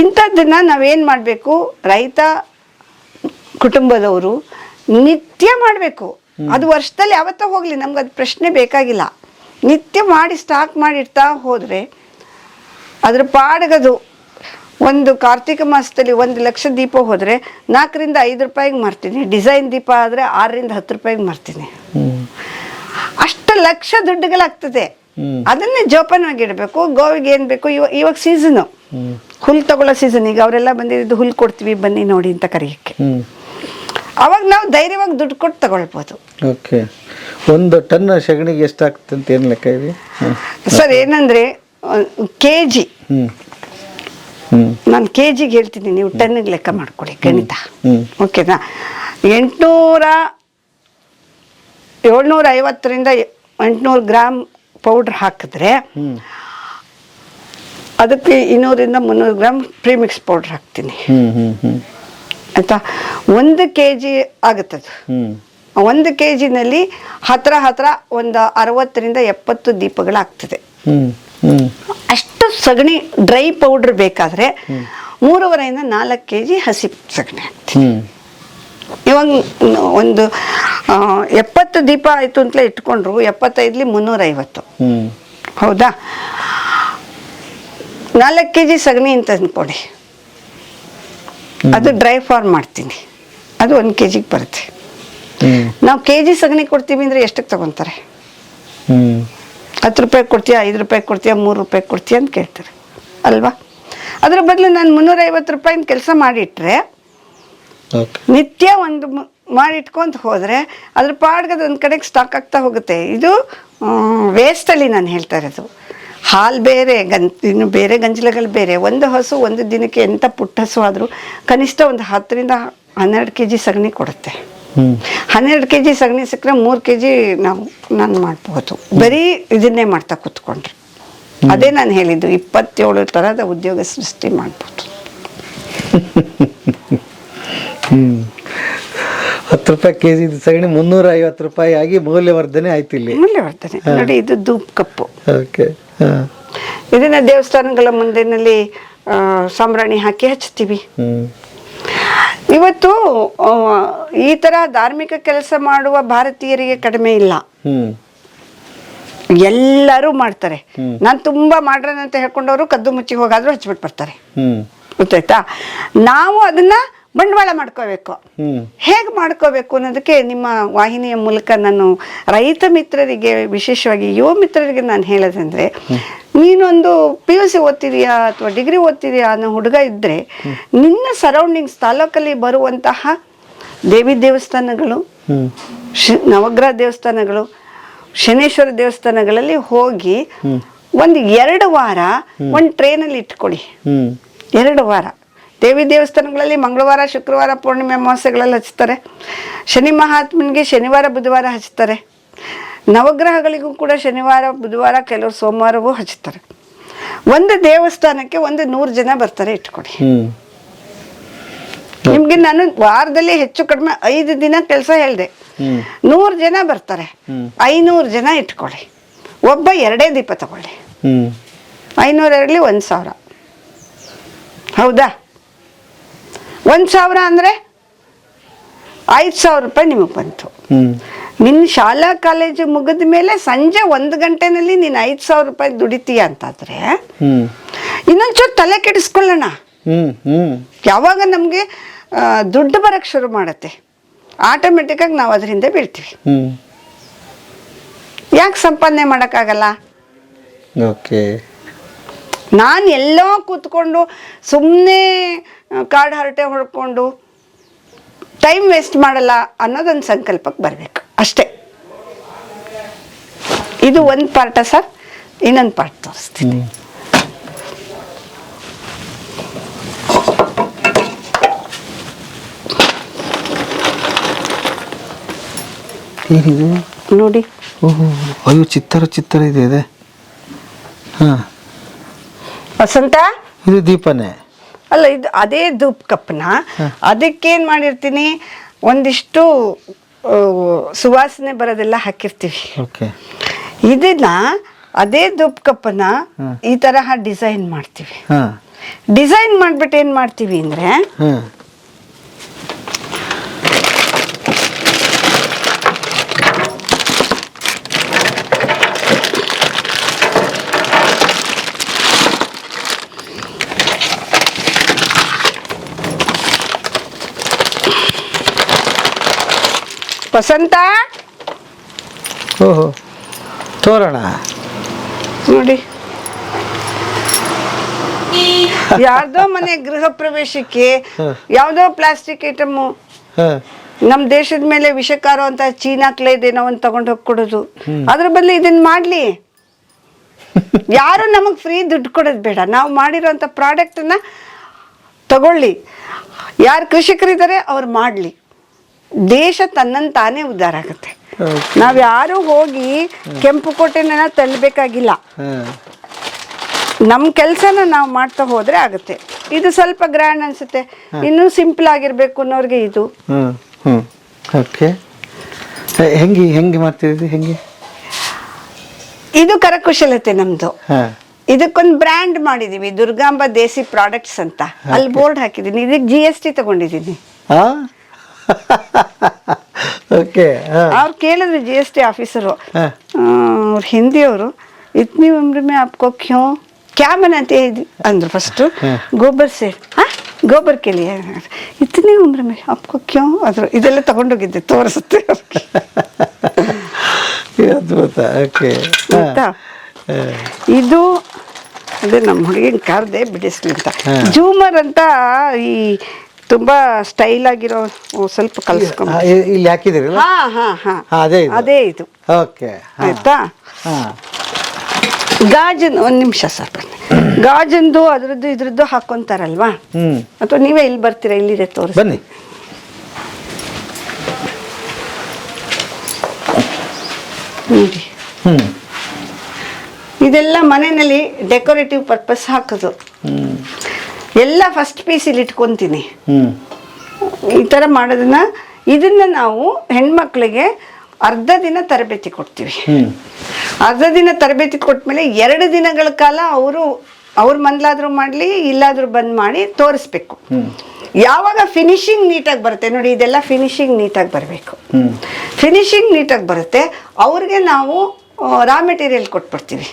[SPEAKER 1] ಇಂಥದ್ದನ್ನು ನಾವೇನು ಮಾಡಬೇಕು? ರೈತ ಕುಟುಂಬದವರು ನಿತ್ಯ ಮಾಡಬೇಕು. ಅದು ವರ್ಷದಲ್ಲಿ ಯಾವತ್ತೂ ಹೋಗಲಿ ನಮ್ಗೆ ಅದು ಪ್ರಶ್ನೆ ಬೇಕಾಗಿಲ್ಲ. ನಿತ್ಯ ಮಾಡಿ ಸ್ಟಾಕ್ ಮಾಡಿರ್ತಾ ಹೋದರೆ ಅದರ ಪಾಡಗದು ಒಂದು ಕಾರ್ತಿಕ ಮಾಸದಲ್ಲಿ ಒಂದು ಲಕ್ಷ ದೀಪ ಹೋದರೆ ನಾಲ್ಕರಿಂದ ಐದು ರೂಪಾಯಿಗೆ ಮಾರ್ತೀನಿ. ಡಿಸೈನ್ ದೀಪ ಆದರೆ ಆರರಿಂದ ಹತ್ತು ರೂಪಾಯಿಗೆ ಮಾರ್ತೀನಿ. ಅಷ್ಟು ಲಕ್ಷ ದುಡ್ಡುಗಳಾಗ್ತದೆ. ಅದನ್ನೇ ಜೋಪಾನವಾಗಿ ಇಡಬೇಕು ಗೋವಿಗೆ ಏನು ಬೇಕು? ಇವಾಗ ಇವಾಗ ಸೀಸನು ಹುಲ್ ತಗೊಳ್ಳೋ ಸೀಸನ್ ಈಗ ಅವರೆಲ್ಲ ಬಂದಿದ್ದು ಹುಲ್ ಕೊಡ್ತೀವಿ ಬನ್ನಿ ನೋಡಿ ಅಂತ ಕರೆಯೋಕ್ಕೆ. ಅವಾಗ ನಾವು ಧೈರ್ಯವಾಗಿ ದುಡ್ಡು ಕೊಟ್ಟು ತಗೊಳ್ಬೋದು.
[SPEAKER 2] ಓಕೆ. ಒಂದು ಟನ್ ಸಗಣಿಗೆ ಎಷ್ಟಾಗ್ತದೆ ಅಂತ ಏನು ಲೆಕ್ಕ ಇದೆ?
[SPEAKER 1] ಸರ್ ಏನಂದರೆ ಕೆ ಜಿ ನಾನು ಕೆ ಜಿಗೆ ಹೇಳ್ತೀನಿ ನೀವು ಟನ್ನಿಗೆ ಲೆಕ್ಕ ಮಾಡ್ಕೊಳ್ಳಿ ಗಣಿತ. ಓಕೆನಾ? ಎಂಟುನೂರ ಏಳ್ನೂರ ಐವತ್ತರಿಂದ ಎಂಟುನೂರು ಗ್ರಾಮ್ ಪೌಡ್ರ್ ಹಾಕಿದ್ರೆ ಅದಕ್ಕೆ ಇನ್ನೂರಿಂದ ಮುನ್ನೂರು ಗ್ರಾಮ್ ಪ್ರೀಮಿಕ್ಸ್ ಪೌಡ್ರ್ ಹಾಕ್ತೀನಿ. ಆಯ್ತಾ? ಒಂದು ಕೆ ಜಿ ಆಗುತ್ತದು ಒಂದು ಕೆ ಜಿನಲ್ಲಿ ಹತ್ರ ಹತ್ರ ಒಂದು ಅರವತ್ತರಿಂದ ಎಪ್ಪತ್ತು ದೀಪಗಳಾಗ್ತದೆ. ಅಷ್ಟು ಸಗಣಿ ಡ್ರೈ ಪೌಡ್ರ್ ಬೇಕಾದರೆ ಮೂರುವರೆಯಿಂದ ನಾಲ್ಕು ಕೆ ಜಿ ಹಸಿ ಸಗಣಿ ಹಾಕ್ತೀನಿ. ಇವಾಗ ಒಂದು ಎಪ್ಪತ್ತು ದೀಪ ಆಯಿತು ಅಂತಲೇ ಇಟ್ಕೊಂಡ್ರು ಎಪ್ಪತ್ತೈದಲಿ ಮುನ್ನೂರೈವತ್ತು. ಹೌದಾ? ನಾಲ್ಕು ಕೆ ಜಿ ಸಗಣಿ ಅಂತ ಅಂದ್ಕೊಡಿ ಅದು ಡ್ರೈ ಫಾರ್ಮ್ ಮಾಡ್ತೀನಿ. ಅದು ಒಂದು ಕೆ ಜಿಗೆ ಬರುತ್ತೆ ನಾವು ಕೆ ಜಿ ಸಗಣಿ ಕೊಡ್ತೀವಿ ಅಂದರೆ ಎಷ್ಟಕ್ಕೆ ತಗೊತಾರೆ? ಹತ್ತು ರೂಪಾಯಿ ಕೊಡ್ತೀಯಾ ಐದು ರೂಪಾಯಿ ಕೊಡ್ತೀಯಾ ಮೂರು ರೂಪಾಯಿ ಕೊಡ್ತೀಯಾ ಅಂತ ಕೇಳ್ತಾರೆ. ಅಲ್ವಾ? ಅದ್ರ ಬದಲು ನಾನು ಮುನ್ನೂರೈವತ್ತು ರೂಪಾಯಿನ ಕೆಲಸ ಮಾಡಿಟ್ರೆ ನಿತ್ಯ ಒಂದು ಮಾಡಿಟ್ಕೊಂತ ಹೋದರೆ ಅದ್ರ ಪಾಡ್ಗದ ಒಂದು ಕಡೆಗೆ ಸ್ಟಾಕ್ ಆಗ್ತಾ ಹೋಗುತ್ತೆ. ಇದು ವೇಸ್ಟಲ್ಲಿ ನಾನು ಹೇಳ್ತಾ ಇರೋದು. ಹಾಲು ಬೇರೆ ಗಂ ಇನ್ನು ಬೇರೆ ಗಂಜಲಗಳು ಬೇರೆ. ಒಂದು ಹಸು ಒಂದು ದಿನಕ್ಕೆ ಎಂಥ ಪುಟ್ಟ ಹಸು ಆದರೂ ಕನಿಷ್ಠ ಒಂದು ಹತ್ತರಿಂದ ಹನ್ನೆರಡು ಕೆ ಜಿ ಸಗಣಿ ಕೊಡುತ್ತೆ. ಹನ್ನೆರಡು ಕೆ ಜಿ ಸಗಣಿ ಸಿಕ್ಕರೆ ಮೂರು ಕೆ ಜಿ ನಾವು ನಾನು ಮಾಡಬಹುದು ಬರೀ ಇದನ್ನೇ ಮಾಡ್ತಾ ಕೂತ್ಕೊಂಡ್ರೆ. ಅದೇ ನಾನು ಹೇಳಿದ್ದು ಇಪ್ಪತ್ತೇಳು ಥರದ ಉದ್ಯೋಗ ಸೃಷ್ಟಿ ಮಾಡ್ಬೋದು.
[SPEAKER 2] ಹತ್ತು ರೂಪಾಯಿ ಕೆ ಜಿ ಸಗಣಿ ಮುನ್ನೂರ ಐವತ್ತು ರೂಪಾಯಿ ಆಗಿ ಮೌಲ್ಯವರ್ಧನೆ ಆಯ್ತು ಇಲ್ಲಿ.
[SPEAKER 1] ಮೌಲ್ಯವರ್ಧನೆ. ನೋಡಿ ಇದು ಧೂಪ್ ಕಪ್ಪು.
[SPEAKER 2] ಓಕೆ.
[SPEAKER 1] ಇದನ್ನ ದೇವಸ್ಥಾನಗಳ ಮುಂದಿನಲ್ಲಿ ಸಾಂಬ್ರಾಣಿ ಹಾಕಿ ಹಚ್ತೀವಿ ಇವತ್ತು ಈ ತರ ಧಾರ್ಮಿಕ ಕೆಲಸ ಮಾಡುವ ಭಾರತೀಯರಿಗೆ ಕಡಿಮೆ ಇಲ್ಲ. ಎಲ್ಲರೂ ಮಾಡ್ತಾರೆ. ನಾನು ತುಂಬಾ ಮಾಡ್ರನ್ ಅಂತ ಹೇಳ್ಕೊಂಡವರು ಕದ್ದು ಮುಚ್ಚಿ ಹೋಗಾದ್ರೂ ಹಚ್ಬಿಟ್ಟು ಬರ್ತಾರೆ. ಗೊತ್ತಾಯ್ತಾ? ನಾವು ಅದನ್ನ ಬಂಡವಾಳ ಮಾಡ್ಕೋಬೇಕು. ಹೇಗ್ ಮಾಡ್ಕೋಬೇಕು ಅನ್ನೋದಕ್ಕೆ ನಿಮ್ಮ ವಾಹಿನಿಯ ಮೂಲಕ ನಾನು ರೈತ ಮಿತ್ರರಿಗೆ ವಿಶೇಷವಾಗಿ ಯುವ ಮಿತ್ರರಿಗೆ ನಾನು ಹೇಳೋದಂದ್ರೆ ನೀನೊಂದು ಪಿ ಯು ಸಿ ಓದ್ತಿದೀಯಾ ಅಥವಾ ಡಿಗ್ರಿ ಓದ್ತಿದೀಯಾ ಅನ್ನೋ ಹುಡುಗ ಇದ್ದರೆ ನಿನ್ನ ಸರೌಂಡಿಂಗ್ಸ್ ತಾಲೂಕಲ್ಲಿ ಬರುವಂತಹ ದೇವಿ ದೇವಸ್ಥಾನಗಳು ನವಗ್ರಹ ದೇವಸ್ಥಾನಗಳು ಶನೇಶ್ವರ ದೇವಸ್ಥಾನಗಳಲ್ಲಿ ಹೋಗಿ ಒಂದು ಎರಡು ವಾರ ಒಂದು ಟ್ರೈನಲ್ಲಿ ಇಟ್ಕೊಳ್ಳಿ ಎರಡು ವಾರ. ದೇವಿ ದೇವಸ್ಥಾನಗಳಲ್ಲಿ ಮಂಗಳವಾರ ಶುಕ್ರವಾರ ಪೂರ್ಣಿಮೆ ಅಮಾವಾಸ್ಯೆಗಳಲ್ಲಿ ಹಚ್ತಾರೆ. ಶನಿ ಮಹಾತ್ಮನಿಗೆ ಶನಿವಾರ ಬುಧವಾರ ಹಚ್ತಾರೆ. ನವಗ್ರಹಗಳಿಗೂ ಕೂಡ ಶನಿವಾರ ಬುಧವಾರ ಕೆಲವರು ಸೋಮವಾರವೂ ಹಚ್ತಾರೆ. ಒಂದು ದೇವಸ್ಥಾನಕ್ಕೆ ಒಂದು ನೂರು ಜನ ಬರ್ತಾರೆ ಇಟ್ಕೊಡಿ. ನಿಮ್ಗೆ ನಾನು ವಾರದಲ್ಲಿ ಹೆಚ್ಚು ಕಡಿಮೆ ಐದು ದಿನ ಕೆಲಸ ಹೇಳಿದೆ. ನೂರು ಜನ ಬರ್ತಾರೆ. ಐನೂರು ಜನ ಇಟ್ಕೊಳ್ಳಿ ಒಬ್ಬ ಎರಡೇ ದೀಪ ತಗೊಳ್ಳಿ. ಐನೂರು ಇರಲಿ ಒಂದು ಸಾವಿರ. ಹೌದಾ? ಒಂದು ಸಾವಿರ ಅಂದರೆ ಐದು ಸಾವಿರ ರೂಪಾಯಿ ನಿಮಗೆ ಬಂತು. ನಿನ್ನ ಶಾಲಾ ಕಾಲೇಜು ಮುಗಿದ ಮೇಲೆ ಸಂಜೆ ಒಂದು ಗಂಟೆನಲ್ಲಿ ನೀನು ಐದು ಸಾವಿರ ರೂಪಾಯಿ ದುಡಿತೀಯ ಅಂತಾದರೆ ಇನ್ನೊಂಚೂರು ತಲೆ ಕೆಡಿಸ್ಕೊಳ್ಳೋಣ. ಯಾವಾಗ ನಮಗೆ ದುಡ್ಡು ಬರಕ್ಕೆ ಶುರು ಮಾಡುತ್ತೆ. ಆಟೋಮೆಟಿಕ್ಕಾಗಿ ನಾವು ಅದರಿಂದ ಬೀಳ್ತೀವಿ. ಯಾಕೆ ಸಂಪಾದನೆ ಮಾಡೋಕ್ಕಾಗಲ್ಲ
[SPEAKER 2] ಓಕೆ
[SPEAKER 1] ನಾನು ಎಲ್ಲೋ ಕೂತ್ಕೊಂಡು ಸುಮ್ಮನೆ ಕಾಡು ಹರಟೆ ಹೊಡ್ಕೊಂಡು ಟೈಮ್ ವೇಸ್ಟ್ ಮಾಡಲ್ಲ ಅನ್ನೋದೊಂದು ಸಂಕಲ್ಪಕ್ಕೆ ಬರಬೇಕು. ಅಷ್ಟೇ. ಇದು ಒಂದು ಪಾರ್ಟ ಸರ್ ಇನ್ನೊಂದು ಪಾರ್ಟ್ ತೋರಿಸ್ತೀನಿ. ನೋಡಿ.
[SPEAKER 2] ಓಹೋ ಅಯ್ಯೋ ಚಿತ್ತರ ಚಿತ್ತರ ಇದೆ ಇದೆ ಹಾಂ.
[SPEAKER 1] ವಸಂತ?
[SPEAKER 2] ಇದು ದೀಪನೇ.
[SPEAKER 1] ಅಲ್ಲ ಇದು ಅದೇ ಧೂಪ್ ಕಪ್ನ ಅದಕ್ಕೇನು ಮಾಡಿರ್ತೀನಿ? ಒಂದಿಷ್ಟು ಸುವಾಸನೆ ಬರೋದೆಲ್ಲ ಹಾಕಿರ್ತೀವಿ. ಇದನ್ನ ಅದೇ ಧೂಪ್ ಕಪ್ಪನ್ನ ಈ ತರಹ ಡಿಸೈನ್ ಮಾಡ್ತೀವಿ. ಡಿಸೈನ್ ಮಾಡ್ಬಿಟ್ಟು ಏನು ಮಾಡ್ತೀವಿ ಅಂದರೆ ವಸಂತ?
[SPEAKER 2] ಓಹೋ ತೋರಣ.
[SPEAKER 1] ನೋಡಿ. ಯಾರ್ದೋ ಮನೆ ಗೃಹ ಪ್ರವೇಶಕ್ಕೆ ಯಾವ್ದೋ ಪ್ಲಾಸ್ಟಿಕ್ ಐಟಮ್
[SPEAKER 2] ನಮ್
[SPEAKER 1] ನಮ್ಮ ದೇಶದ ಮೇಲೆ ವಿಷಕಾರೋ ಅಂತ ಚೀನಾ ಕ್ಲೇದೇನೋ ಒಂದು ತಗೊಂಡ್ ಹೋಗಿ ಕೊಡೋದು ಅದ್ರ ಬದಲು ಇದನ್ನ ಮಾಡ್ಲಿ. ಯಾರು ನಮಗ್ ಫ್ರೀ ದುಡ್ಡು ಕೊಡೋದು ಬೇಡ. ನಾವು ಮಾಡಿರೋಂಥ ಪ್ರಾಡಕ್ಟನ್ನ ತಗೊಳ್ಳಿ. ಯಾರು ಕೃಷಿಕರಿದ್ದಾರೆ ಅವ್ರು ಮಾಡಲಿ. ದೇಶ ತನ್ನನ್ನು ತಾನೇ ಉದ್ಧಾರ ಆಗುತ್ತೆ. ನಾವ್ ಯಾರು ಹೋಗಿ ಕೆಂಪು ಕೋಟೆನ ತಳ್ಳಬೇಕಾಗಿಲ್ಲ.
[SPEAKER 2] ಹಾಂ
[SPEAKER 1] ನಮ್ಮ ಕೆಲಸನ ನಾವು ಮಾಡ್ತಾ ಹೋದ್ರೆ ಆಗುತ್ತೆ. ಇದು ಸ್ವಲ್ಪ ಗ್ರ್ಯಾಂಡ್ ಅನ್ಸುತ್ತೆ. ಇನ್ನೂ ಸಿಂಪಲ್ ಆಗಿರ್ಬೇಕು ಅನ್ನೋರ್ಗೆ ಇದು.
[SPEAKER 2] ಓಕೆ ಹೆಂಗೆ ಹೆಂಗೆ ಹೆಂಗೆ?
[SPEAKER 1] ಇದು ಕರಕುಶಲತೆ ನಮ್ದು. ಇದಕ್ಕೊಂದು ಬ್ರ್ಯಾಂಡ್ ಮಾಡಿದೀವಿ ದುರ್ಗಾಂಬ ದೇಸಿ ಪ್ರಾಡಕ್ಟ್ಸ್ ಅಂತ. ಅಲ್ಲಿ ಬೋರ್ಡ್ ಹಾಕಿದ್ದೀನಿ ಇದಕ್ಕೆ ಜಿ ಎಸ್ ಟಿ ತಗೊಂಡಿದ್ದೀನಿ
[SPEAKER 2] ಓಕೆ
[SPEAKER 1] ಅವ್ರು ಕೇಳಿದ್ರು ಜಿ ಎಸ್ ಟಿ ಆಫೀಸರು ಅವ್ರು ಹಿಂದಿಯವರು ಇತ್ನಿ ಉಮ್ರ ಮೇ ಆಪ್ಕೋ ಕ್ಯೋ? ಕ್ಯಾ ಅಂತ ಹೇಳಿದ್ವಿ ಅಂದ್ರು ಫಸ್ಟು ಗೋಬರ್ ಸೇ ಗೋಬರ್ ಕೇಳಿ. ಇತ್ನಿ ಉಮ್ರ ಮೇ ಆಪ್ಕೋ ಕ್ಯೋ? ಅದ್ರ ಇದೆಲ್ಲ ತಗೊಂಡೋಗಿದ್ದೆ ತೋರಿಸುತ್ತೆ.
[SPEAKER 2] ಅದ್ಭುತ. ಓಕೆ
[SPEAKER 1] ಇದು ಇದು ನಮ್ಮ ಹುಡುಗಿನ ಕರ್ದೆ ಬಿಡಿಸ್ಲಿ ಅಂತ. ಜೂಮರ್ ಅಂತ ಈ ತುಂಬಾ ಸ್ಟೈಲ್ ಆಗಿರೋ ಸ್ವಲ್ಪ ಕಲ್ಸ್ಕೊಂಡ್
[SPEAKER 2] ಇಲ್ಲಿ ಹಾಕಿದಿರಲ್ಲ
[SPEAKER 1] ಹಾ ಹಾ
[SPEAKER 2] ಅದೇ ಇದು.
[SPEAKER 1] ಅದೇ ಇದು.
[SPEAKER 2] ಓಕೆ
[SPEAKER 1] ಆಯ್ತಾ?
[SPEAKER 2] ಹಾ.
[SPEAKER 1] ಗಾಜನ್ ಒಂದ್ ನಿಮಿಷ ಸರ್. ಬನ್ನಿ ಗಾಜಂದು ಅದ್ರದ್ದು ಇದ್ರದ್ದು ಹಾಕೊಂತಾರಲ್ವಾ? ಅಥವಾ ನೀವೇ ಇಲ್ಲಿ ಬರ್ತೀರಾ ಇಲ್ಲಿದೆ ತೋರಿಸಿ
[SPEAKER 2] ಬನ್ನಿ.
[SPEAKER 1] ನೋಡಿ.
[SPEAKER 2] ಹ್ಮ್.
[SPEAKER 1] ಇದೆಲ್ಲ ಮನೆಯಲ್ಲಿ ಡೆಕೋರೇಟಿವ್ ಪರ್ಪಸ್ ಹಾಕೋದು. ಎಲ್ಲ ಫಸ್ಟ್ ಪೀಸಲ್ಲಿ ಇಟ್ಕೊತೀನಿ. ಈ ಥರ ಮಾಡೋದನ್ನ ಇದನ್ನ ನಾವು ಹೆಣ್ಮಕ್ಳಿಗೆ ಅರ್ಧ ದಿನ ತರಬೇತಿ ಕೊಡ್ತೀವಿ. ಅರ್ಧ ದಿನ ತರಬೇತಿ ಕೊಟ್ಮೇಲೆ ಎರಡು ದಿನಗಳ ಕಾಲ ಅವರು ಅವ್ರ ಮನ್ಲಾದ್ರೂ ಮಾಡಲಿ ಇಲ್ಲಾದ್ರೂ ಬಂದ್ ಮಾಡಿ ತೋರಿಸ್ಬೇಕು. ಯಾವಾಗ ಫಿನಿಶಿಂಗ್ ನೀಟಾಗಿ ಬರುತ್ತೆ ನೋಡಿ ಇದೆಲ್ಲ ಫಿನಿಶಿಂಗ್ ನೀಟಾಗಿ ಬರಬೇಕು. ಫಿನಿಶಿಂಗ್ ನೀಟಾಗಿ ಬರುತ್ತೆ ಅವ್ರಿಗೆ ನಾವು ರಾ ಮೆಟೀರಿಯಲ್ ಕೊಟ್ಬಿಡ್ತೀವಿ.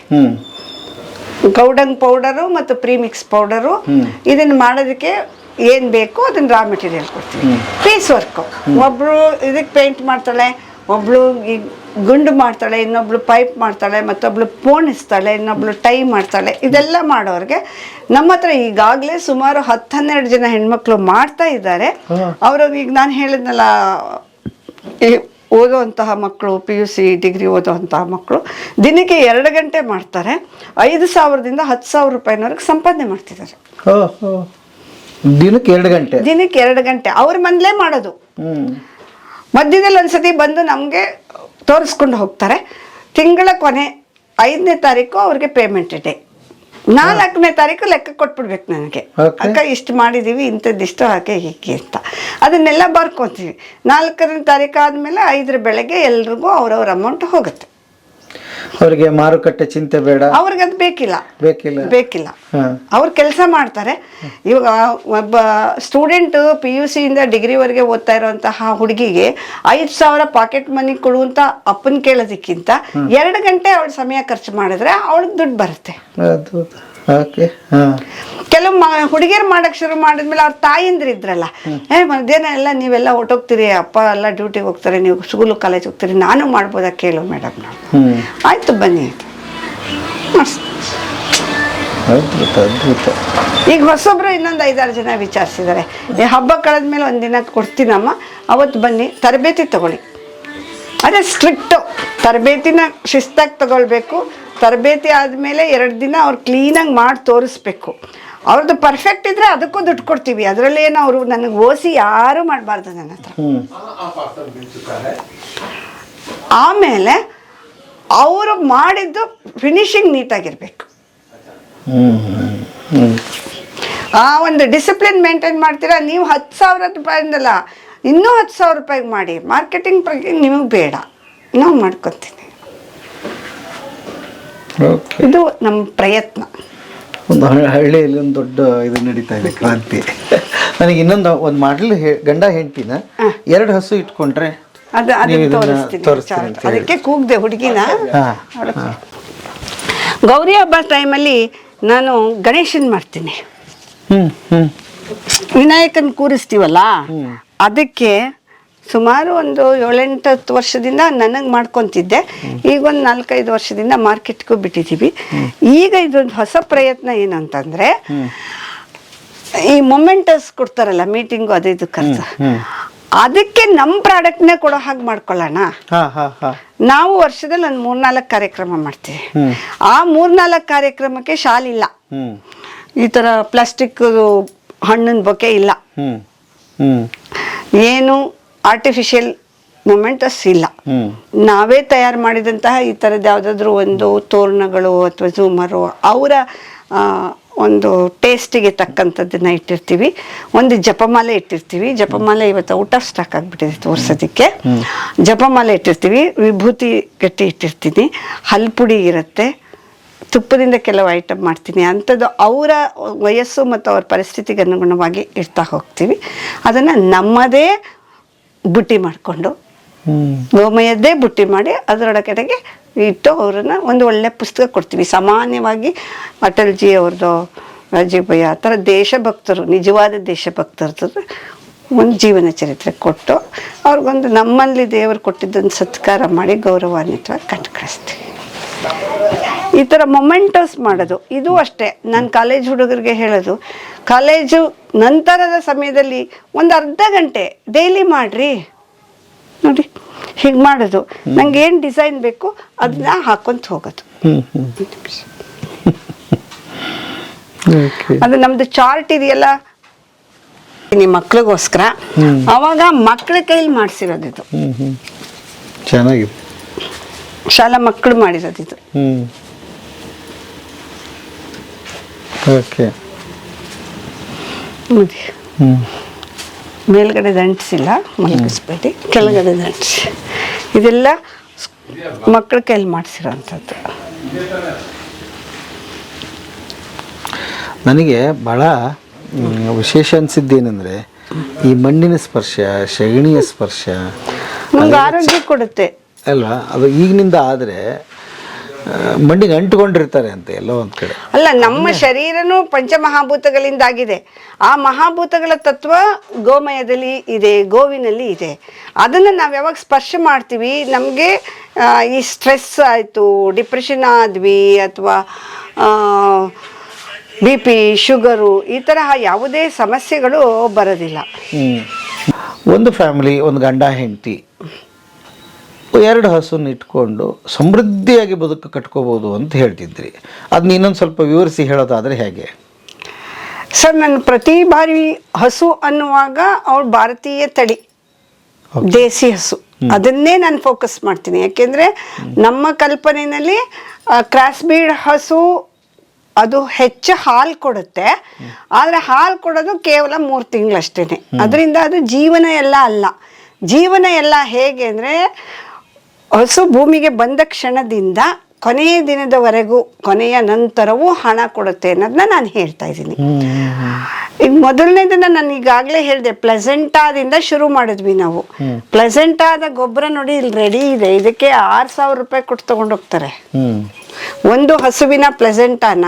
[SPEAKER 1] ಗೌಡಂಗ್ ಪೌಡರು ಮತ್ತು ಪ್ರೀಮಿಕ್ಸ್ ಪೌಡರು ಇದನ್ನ ಮಾಡೋದಕ್ಕೆ ಏನ್ ಬೇಕು ಅದನ್ನ ರಾ ಮೆಟೀರಿಯಲ್ ಕೊಡ್ತೀವಿ. ಪೀಸ್ ವರ್ಕ್ ಒಬ್ರು ಇದಕ್ಕೆ ಪೇಂಟ್ ಮಾಡ್ತಾಳೆ ಒಬ್ಳು ಈ ಗುಂಡು ಮಾಡ್ತಾಳೆ ಇನ್ನೊಬ್ಳು ಪೈಪ್ ಮಾಡ್ತಾಳೆ ಮತ್ತೊಬ್ಳು ಪೋಣಿಸ್ತಾಳೆ ಇನ್ನೊಬ್ಳು ಟೈ ಮಾಡ್ತಾಳೆ ಇದೆಲ್ಲ ಮಾಡೋರಿಗೆ ನಮ್ಮ ಹತ್ರ ಈಗಾಗಲೇ ಸುಮಾರು ಹತ್ತು ಹನ್ನೆರಡು ಜನ ಹೆಣ್ಮಕ್ಳು ಮಾಡ್ತಾ ಇದ್ದಾರೆ. ಅವ್ರಿಗೆ ಈಗ ನಾನು ಹೇಳಿದ್ನಲ್ಲ ಈ ಓದುವಂತಹ ಮಕ್ಕಳು ಪಿ ಯು ಸಿ ಡಿಗ್ರಿ ಓದುವಂತಹ ಮಕ್ಕಳು ದಿನಕ್ಕೆ ಎರಡು ಗಂಟೆ ಮಾಡ್ತಾರೆ. ಐದು ಸಾವಿರದಿಂದ ಹತ್ತು ಸಾವಿರ ರೂಪಾಯಿನವರೆಗೆ ಸಂಪಾದನೆ ಮಾಡ್ತಿದ್ದಾರೆ.
[SPEAKER 2] ದಿನಕ್ಕೆ ಎರಡು ಗಂಟೆ?
[SPEAKER 1] ದಿನಕ್ಕೆ ಎರಡು ಗಂಟೆ. ಅವ್ರ ಮನೇಲೇ ಮಾಡೋದು. ಮಧ್ಯದಲ್ಲಿ ಒಂದ್ಸತಿ ಬಂದು ನಮಗೆ ತೋರಿಸ್ಕೊಂಡು ಹೋಗ್ತಾರೆ. ತಿಂಗಳ ಕೊನೆ ಐದನೇ ತಾರೀಕು ಅವ್ರಿಗೆ ಪೇಮೆಂಟ್ ಡೇ ನಾಲ್ಕನೇ ತಾರೀಕು ಲೆಕ್ಕ ಕೊಟ್ಬಿಡ್ಬೇಕು ನನಗೆ. ಅಕ್ಕ ಇಷ್ಟು ಮಾಡಿದ್ದೀವಿ ಇಂಥದ್ದಿಷ್ಟು ಹಾಗೆ ಹೀಗೆ ಅಂತ. ಅದನ್ನೆಲ್ಲ ಬರ್ಕೊತೀವಿ. ನಾಲ್ಕನೇ ತಾರೀಕು ಆದಮೇಲೆ ಐದರ ಬೆಳಗ್ಗೆ ಎಲ್ರಿಗೂ ಅವ್ರವ್ರ ಅಮೌಂಟ್ ಹೋಗುತ್ತೆ.
[SPEAKER 2] ಅವರಿಗೆ ಮಾರುಕಟ್ಟೆ ಚಿಂತೆ ಬೇಡ.
[SPEAKER 1] ಅವ್ರಿಗೆ ಅದು ಬೇಕಿಲ್ಲ.
[SPEAKER 2] ಬೇಕಿಲ್ಲ.
[SPEAKER 1] ಬೇಕಿಲ್ಲ. ಅವ್ರು ಕೆಲಸ ಮಾಡ್ತಾರೆ. ಇವಾಗ ಒಬ್ಬ ಸ್ಟೂಡೆಂಟ್ ಪಿ ಯು ಸಿಯಿಂದ ಡಿಗ್ರಿವರೆಗೆ ಓದ್ತಾ ಇರುವಂತಹ ಹುಡುಗಿಗೆ ಐದು ಸಾವಿರ ಪಾಕೆಟ್ ಮನಿ ಕೊಡುವಂತ ಅಪ್ಪನ ಕೇಳೋದಕ್ಕಿಂತ ಎರಡು ಗಂಟೆ ಅವಳು ಸಮಯ ಖರ್ಚು ಮಾಡಿದ್ರೆ ಅವಳಿಗೆ ದುಡ್ಡು ಬರುತ್ತೆ.
[SPEAKER 2] ಓಕೆ ಹಾ.
[SPEAKER 1] ಕೆಲವು ಹುಡುಗಿಯರು ಮಾಡಕ್ ಶುರು ಮಾಡಿದ್ಮೇಲೆ ಅವ್ರ ತಾಯಿಂದ್ರ ಇದ್ರಲ್ಲ ಏ ಮಧ್ಯಾಹ್ನ ಎಲ್ಲ ನೀವೆಲ್ಲ ಹೊಟ್ಟೋಗ್ತೀರಿ ಅಪ್ಪ ಎಲ್ಲ ಡ್ಯೂಟಿಗೆ ಹೋಗ್ತಾರೆ ನೀವು ಸ್ಕೂಲು ಕಾಲೇಜ್ ಹೋಗ್ತೀರಿ ನಾನು ಮಾಡ್ಬೋದಾ ಕೇಳು ಮೇಡಮ್ ನಾವು ಆಯ್ತು ಬನ್ನಿ.
[SPEAKER 2] ಅದ್ಭುತ ಅದ್ಭುತ.
[SPEAKER 1] ಈಗ ಹೊಸೊಬ್ರು ಇನ್ನೊಂದು ಐದಾರು ಜನ ವಿಚಾರಿಸಿದ್ದಾರೆ ಏ ಹಬ್ಬ ಕಳೆದ್ಮೇಲೆ ಮೇಲೆ ದಿನ ಕೊಡ್ತೀನಮ್ಮ ಅವತ್ತು ಬನ್ನಿ ತರಬೇತಿ ತಗೊಳ್ಳಿ. ಅದೇ ಸ್ಟ್ರಿಕ್ಟು ತರಬೇತಿನ ಶಿಸ್ತಾಗಿ ತಗೊಳ್ಬೇಕು ತರಬೇತಿ ಆದಮೇಲೆ ಎರಡು ದಿನ ಅವ್ರು ಕ್ಲೀನಾಗಿ ಮಾಡಿ ತೋರಿಸ್ಬೇಕು. ಅವ್ರದ್ದು ಪರ್ಫೆಕ್ಟ್ ಇದ್ರೆ ಅದಕ್ಕೂ ದುಡ್ಡು ಕೊಡ್ತೀವಿ. ಅದರಲ್ಲೇನು ಅವರು ನನಗೆ ಓಸಿ ಯಾರು ಮಾಡಬಾರ್ದು ನನ್ನ ಹತ್ರ. ಆಮೇಲೆ ಅವರು ಮಾಡಿದ್ದು ಫಿನಿಶಿಂಗ್ ನೀಟಾಗಿರ್ಬೇಕು ಆ ಒಂದು ಡಿಸಿಪ್ಲಿನ್ ಮೇಂಟೈನ್ ಮಾಡ್ತೀರಾ? ನೀವು ಹತ್ತು ಸಾವಿರ ರೂಪಾಯಿಂದಲ್ಲ ಇನ್ನೂ ಹತ್ತು ಸಾವಿರ ರೂಪಾಯಿಗೆ ಮಾಡಿ. ಮಾರ್ಕೆಟಿಂಗ್ ಬಗ್ಗೆ ನಿಮಗೆ ಬೇಡ. ನಾವು ಮಾಡ್ಕೊತೀನಿ. ಇದು ನಮ್ಮ ಪ್ರಯತ್ನ.
[SPEAKER 2] ಒಂದು ಹಳ್ಳಿಯಲ್ಲಿ ಒಂದು ದೊಡ್ಡ ಇದು ನಡೀತಾ ಇದೆ ಕ್ರಾಂತಿ. ನನಗೆ ಇನ್ನೊಂದು ಒಂದು ಮಾಡಲು ಗಂಡ ಹೆಂಡತಿನ ಎರಡು ಹಸು ಇಟ್ಕೊಂಡ್ರೆ
[SPEAKER 1] ಅದಕ್ಕೆ ಕೂಗ್ದೆ ಹುಡುಗಿನ. ಗೌರಿ ಹಬ್ಬ ಟೈಮಲ್ಲಿ ನಾನು ಗಣೇಶನ್ ಮಾಡ್ತೀನಿ. ವಿನಾಯಕನ್ ಕೂರಿಸ್ತೀವಲ್ಲ ಅದಕ್ಕೆ ಸುಮಾರು ಒಂದು ಏಳೆಂಟು ಹತ್ತು ವರ್ಷದಿಂದ ನನಗೆ ಮಾಡ್ಕೊತಿದ್ದೆ. ಈಗ ಒಂದು ನಾಲ್ಕೈದು ವರ್ಷದಿಂದ ಮಾರ್ಕೆಟ್ಗೂ ಬಿಟ್ಟಿದ್ದೀವಿ ಈಗ ಇದೊಂದು ಹೊಸ ಪ್ರಯತ್ನ ಏನಂತಂದ್ರೆ ಈ ಮೊಮೆಂಟಸ್ ಕೊಡ್ತಾರಲ್ಲ ಮೀಟಿಂಗು ಅದು ಇದು ಖರ್ಚು. ಅದಕ್ಕೆ ನಮ್ಮ ಪ್ರಾಡಕ್ಟ್ನೇ ಕೊಡೋ ಹಾಗೆ ಮಾಡ್ಕೊಳ್ಳೋಣ. ನಾವು ವರ್ಷದಲ್ಲಿ ಒಂದು ಮೂರ್ನಾಲ್ಕು ಕಾರ್ಯಕ್ರಮ ಮಾಡ್ತೀವಿ. ಆ ಮೂರ್ನಾಲ್ಕು ಕಾರ್ಯಕ್ರಮಕ್ಕೆ
[SPEAKER 2] ಶಾಲಿಲ್ಲ
[SPEAKER 1] ಈ ಥರ ಪ್ಲಾಸ್ಟಿಕ್ ಹಣ್ಣಿನ ಬೊಕೆ ಇಲ್ಲ. ಏನು ಆರ್ಟಿಫಿಷಿಯಲ್ ಮೊಮೆಂಟಸ್ ಇಲ್ಲ. ನಾವೇ ತಯಾರು ಮಾಡಿದಂತಹ ಈ ಥರದ್ದು ಯಾವುದಾದ್ರೂ ಒಂದು ತೋರಣಗಳು ಅಥವಾ ಝೂಮರು ಅವರ ಒಂದು ಟೇಸ್ಟಿಗೆ ತಕ್ಕಂಥದ್ದನ್ನು ಇಟ್ಟಿರ್ತೀವಿ. ಒಂದು ಜಪಮಾಲೆ ಇಟ್ಟಿರ್ತೀವಿ. ಜಪಮಾಲೆ ಇವತ್ತು ಔಟ್ ಆಫ್ ಸ್ಟಾಕ್ ಆಗಿಬಿಟ್ಟಿದೆ ತೋರಿಸೋದಕ್ಕೆ. ಜಪಮಾಲೆ ಇಟ್ಟಿರ್ತೀವಿ. ವಿಭೂತಿ ಗಟ್ಟಿ ಇಟ್ಟಿರ್ತೀನಿ. ಹಲ್ಪುಡಿ ಇರುತ್ತೆ. ತುಪ್ಪದಿಂದ ಕೆಲವು ಐಟಮ್ ಮಾಡ್ತೀನಿ. ಅಂಥದ್ದು ಅವರ ವಯಸ್ಸು ಮತ್ತು ಅವ್ರ ಪರಿಸ್ಥಿತಿಗೆ ಅನುಗುಣವಾಗಿ ಇಡ್ತಾ ಹೋಗ್ತೀವಿ. ಅದನ್ನು ನಮ್ಮದೇ ಬುಟ್ಟಿ ಮಾಡಿಕೊಂಡು. ಗೋಮಯದ್ದೇ ಬುಟ್ಟಿ ಮಾಡಿ ಅದರೊಳಗಡೆಗೆ ಇಟ್ಟು ಅವ್ರನ್ನ ಒಂದು ಒಳ್ಳೆ ಪುಸ್ತಕ ಕೊಡ್ತೀವಿ. ಸಾಮಾನ್ಯವಾಗಿ ಅಟಲ್ಜಿ ಅವ್ರದ್ದು ರಾಜೀವ್ ಆ ಥರ ದೇಶಭಕ್ತರು ನಿಜವಾದ ದೇಶಭಕ್ತರದ್ದು ಒಂದು ಜೀವನ ಚರಿತ್ರೆ ಕೊಟ್ಟು ಅವ್ರಿಗೊಂದು ನಮ್ಮಲ್ಲಿ ದೇವರು ಕೊಟ್ಟಿದ್ದೊಂದು ಸತ್ಕಾರ ಮಾಡಿ ಗೌರವಾನ್ವಿತವಾಗಿ ಕಂಡು ಕಳಿಸ್ತೀವಿ. ಈ ಥರ ಮೊಮೆಂಟಸ್ ಮಾಡೋದು ಇದು ಅಷ್ಟೇ. ನಾನು ಕಾಲೇಜ್ ಹುಡುಗರಿಗೆ ಹೇಳೋದು ಕಾಲೇಜು ನಂತರದ ಸಮಯದಲ್ಲಿ ಒಂದು ಅರ್ಧ ಗಂಟೆ ಡೈಲಿ ಮಾಡಿರಿ. ನೋಡಿ ಹೀಗೆ ಮಾಡೋದು. ನಂಗೆ ಏನು ಡಿಸೈನ್ ಬೇಕು ಅದನ್ನ ಹಾಕೊಂತ ಹೋಗೋದು. ಅದು ನಮ್ದು ಚಾರ್ಟ್ ಇದೆಯಲ್ಲ? ನಿಮ್ಮ ಮಕ್ಳಿಗೋಸ್ಕರ ಅವಾಗ ಮಕ್ಳ ಕೈಲಿ ಮಾಡಿಸಿರೋದು ಇದು.
[SPEAKER 2] ಹ್ಮ್ ಹ್ಮ್. ಚೆನ್ನಾಗಿದೆ.
[SPEAKER 1] ಶಾಲಾ ಮಕ್ಕಳು ಮಾಡಿರೋದಿದು ಇದು.
[SPEAKER 2] ಓಕೆ.
[SPEAKER 1] ನೋಡಿ
[SPEAKER 2] ಹ್ಮ್.
[SPEAKER 1] ಮೇಲ್ಗಡೆ ದಂಟಿಸಿಲ್ಲ ಮಲಗಿಸ್ಬೇಡಿ. ಕೆಳಗಡೆ ದಂಟಿಸಿ ಇದೆಲ್ಲ ಮಕ್ಕಳ ಕೈಲಿ ಮಾಡಿಸಿರೋಂಥದ್ದು.
[SPEAKER 2] ನನಗೆ ಭಾಳ ವಿಶೇಷ ವಿಶೇಷ ಅನಿಸಿದ್ದೇನೆಂದರೆ ಈ ಮಣ್ಣಿನ ಸ್ಪರ್ಶ ಸಗಣಿಯ ಸ್ಪರ್ಶ
[SPEAKER 1] ನಮ್ಗೆ ಆರೋಗ್ಯ ಕೊಡುತ್ತೆ.
[SPEAKER 2] ಅಲ್ವಾ? ಅದು ಈಗಿನಿಂದ ಆದರೆ ಮಣ್ಣಿಗೆ ಅಂಟುಕೊಂಡಿರ್ತಾರೆ ಅಂತ ಎಲ್ಲೋ ಒಂದು ಕಡೆ.
[SPEAKER 1] ಅಲ್ಲ ನಮ್ಮ ಶರೀರನೂ ಪಂಚಮಹಾಭೂತಗಳಿಂದಾಗಿದೆ. ಆ ಮಹಾಭೂತಗಳ ತತ್ವ ಗೋಮಯದಲ್ಲಿ ಇದೆ ಗೋವಿನಲ್ಲಿ ಇದೆ. ಅದನ್ನು ನಾವು ಯಾವಾಗ ಸ್ಪರ್ಶ ಮಾಡ್ತೀವಿ ನಮಗೆ ಈ ಸ್ಟ್ರೆಸ್ ಆಯಿತು ಡಿಪ್ರೆಷನ್ ಆದ್ವಿ ಅಥವಾ ಬಿ ಪಿ ಶುಗರು ಈ ತರಹ ಯಾವುದೇ ಸಮಸ್ಯೆಗಳು ಬರೋದಿಲ್ಲ.
[SPEAKER 2] ಒಂದು ಫ್ಯಾಮಿಲಿ ಒಂದು ಗಂಡ ಹೆಂಡತಿ ಎರಡು ಹಸುನ ಇಟ್ಕೊಂಡು ಸಮೃದ್ಧಿಯಾಗಿ ಬದುಕು ಕಟ್ಕೋಬೋದು ಅಂತ ಹೇಳ್ತಿದ್ರಿ. ಅದನ್ನ ಇನ್ನೊಂದು ಸ್ವಲ್ಪ ವಿವರಿಸಿ ಹೇಳೋದಾದ್ರೆ ಹೇಗೆ?
[SPEAKER 1] ಸರ್ ನಾನು ಪ್ರತಿ ಬಾರಿ ಹಸು ಅನ್ನುವಾಗ ಅವಳು ಭಾರತೀಯ ತಳಿ. ದೇಸಿ ಹಸು. ಅದನ್ನೇ ನಾನು ಫೋಕಸ್ ಮಾಡ್ತೀನಿ. ಯಾಕೆಂದ್ರೆ ನಮ್ಮ ಕಲ್ಪನೆಯಲ್ಲಿ ಕ್ರಾಸ್ ಬೀಡ್ ಹಸು ಅದು ಹೆಚ್ಚು ಹಾಲು ಕೊಡುತ್ತೆ. ಆದರೆ ಹಾಲು ಕೊಡೋದು ಕೇವಲ ಮೂರು ತಿಂಗಳಷ್ಟೇ ಅದರಿಂದ ಅದು ಜೀವನ ಎಲ್ಲ ಅಲ್ಲ. ಜೀವನ ಎಲ್ಲ ಹೇಗೆ ಅಂದರೆ ಹಸು ಭೂಮಿಗೆ ಬಂದ ಕ್ಷಣದಿಂದ ಕೊನೆಯ ದಿನದವರೆಗೂ ಕೊನೆಯ ನಂತರವೂ ಹಣ ಕೊಡುತ್ತೆ ಅನ್ನೋದನ್ನ ನಾನು ಹೇಳ್ತಾ ಇದ್ದೀನಿ. ಈಗ ಮೊದಲನೇದನ್ನ ನಾನು ಈಗಾಗಲೇ ಹೇಳಿದೆ ಪ್ಲೆಸೆಂಟಾದಿಂದ ಶುರು ಮಾಡಿದ್ವಿ ನಾವು. ಪ್ಲೆಸೆಂಟಾದ ಗೊಬ್ಬರ ನೋಡಿ ಇಲ್ಲಿ ರೆಡಿ ಇದೆ. ಇದಕ್ಕೆ ಆರು ಸಾವಿರ ರೂಪಾಯಿ ಕೊಟ್ಟು ತಗೊಂಡೋಗ್ತಾರೆ
[SPEAKER 2] ಹೋಗ್ತಾರೆ.
[SPEAKER 1] ಒಂದು ಹಸುವಿನ ಪ್ಲೆಸೆಂಟಾನ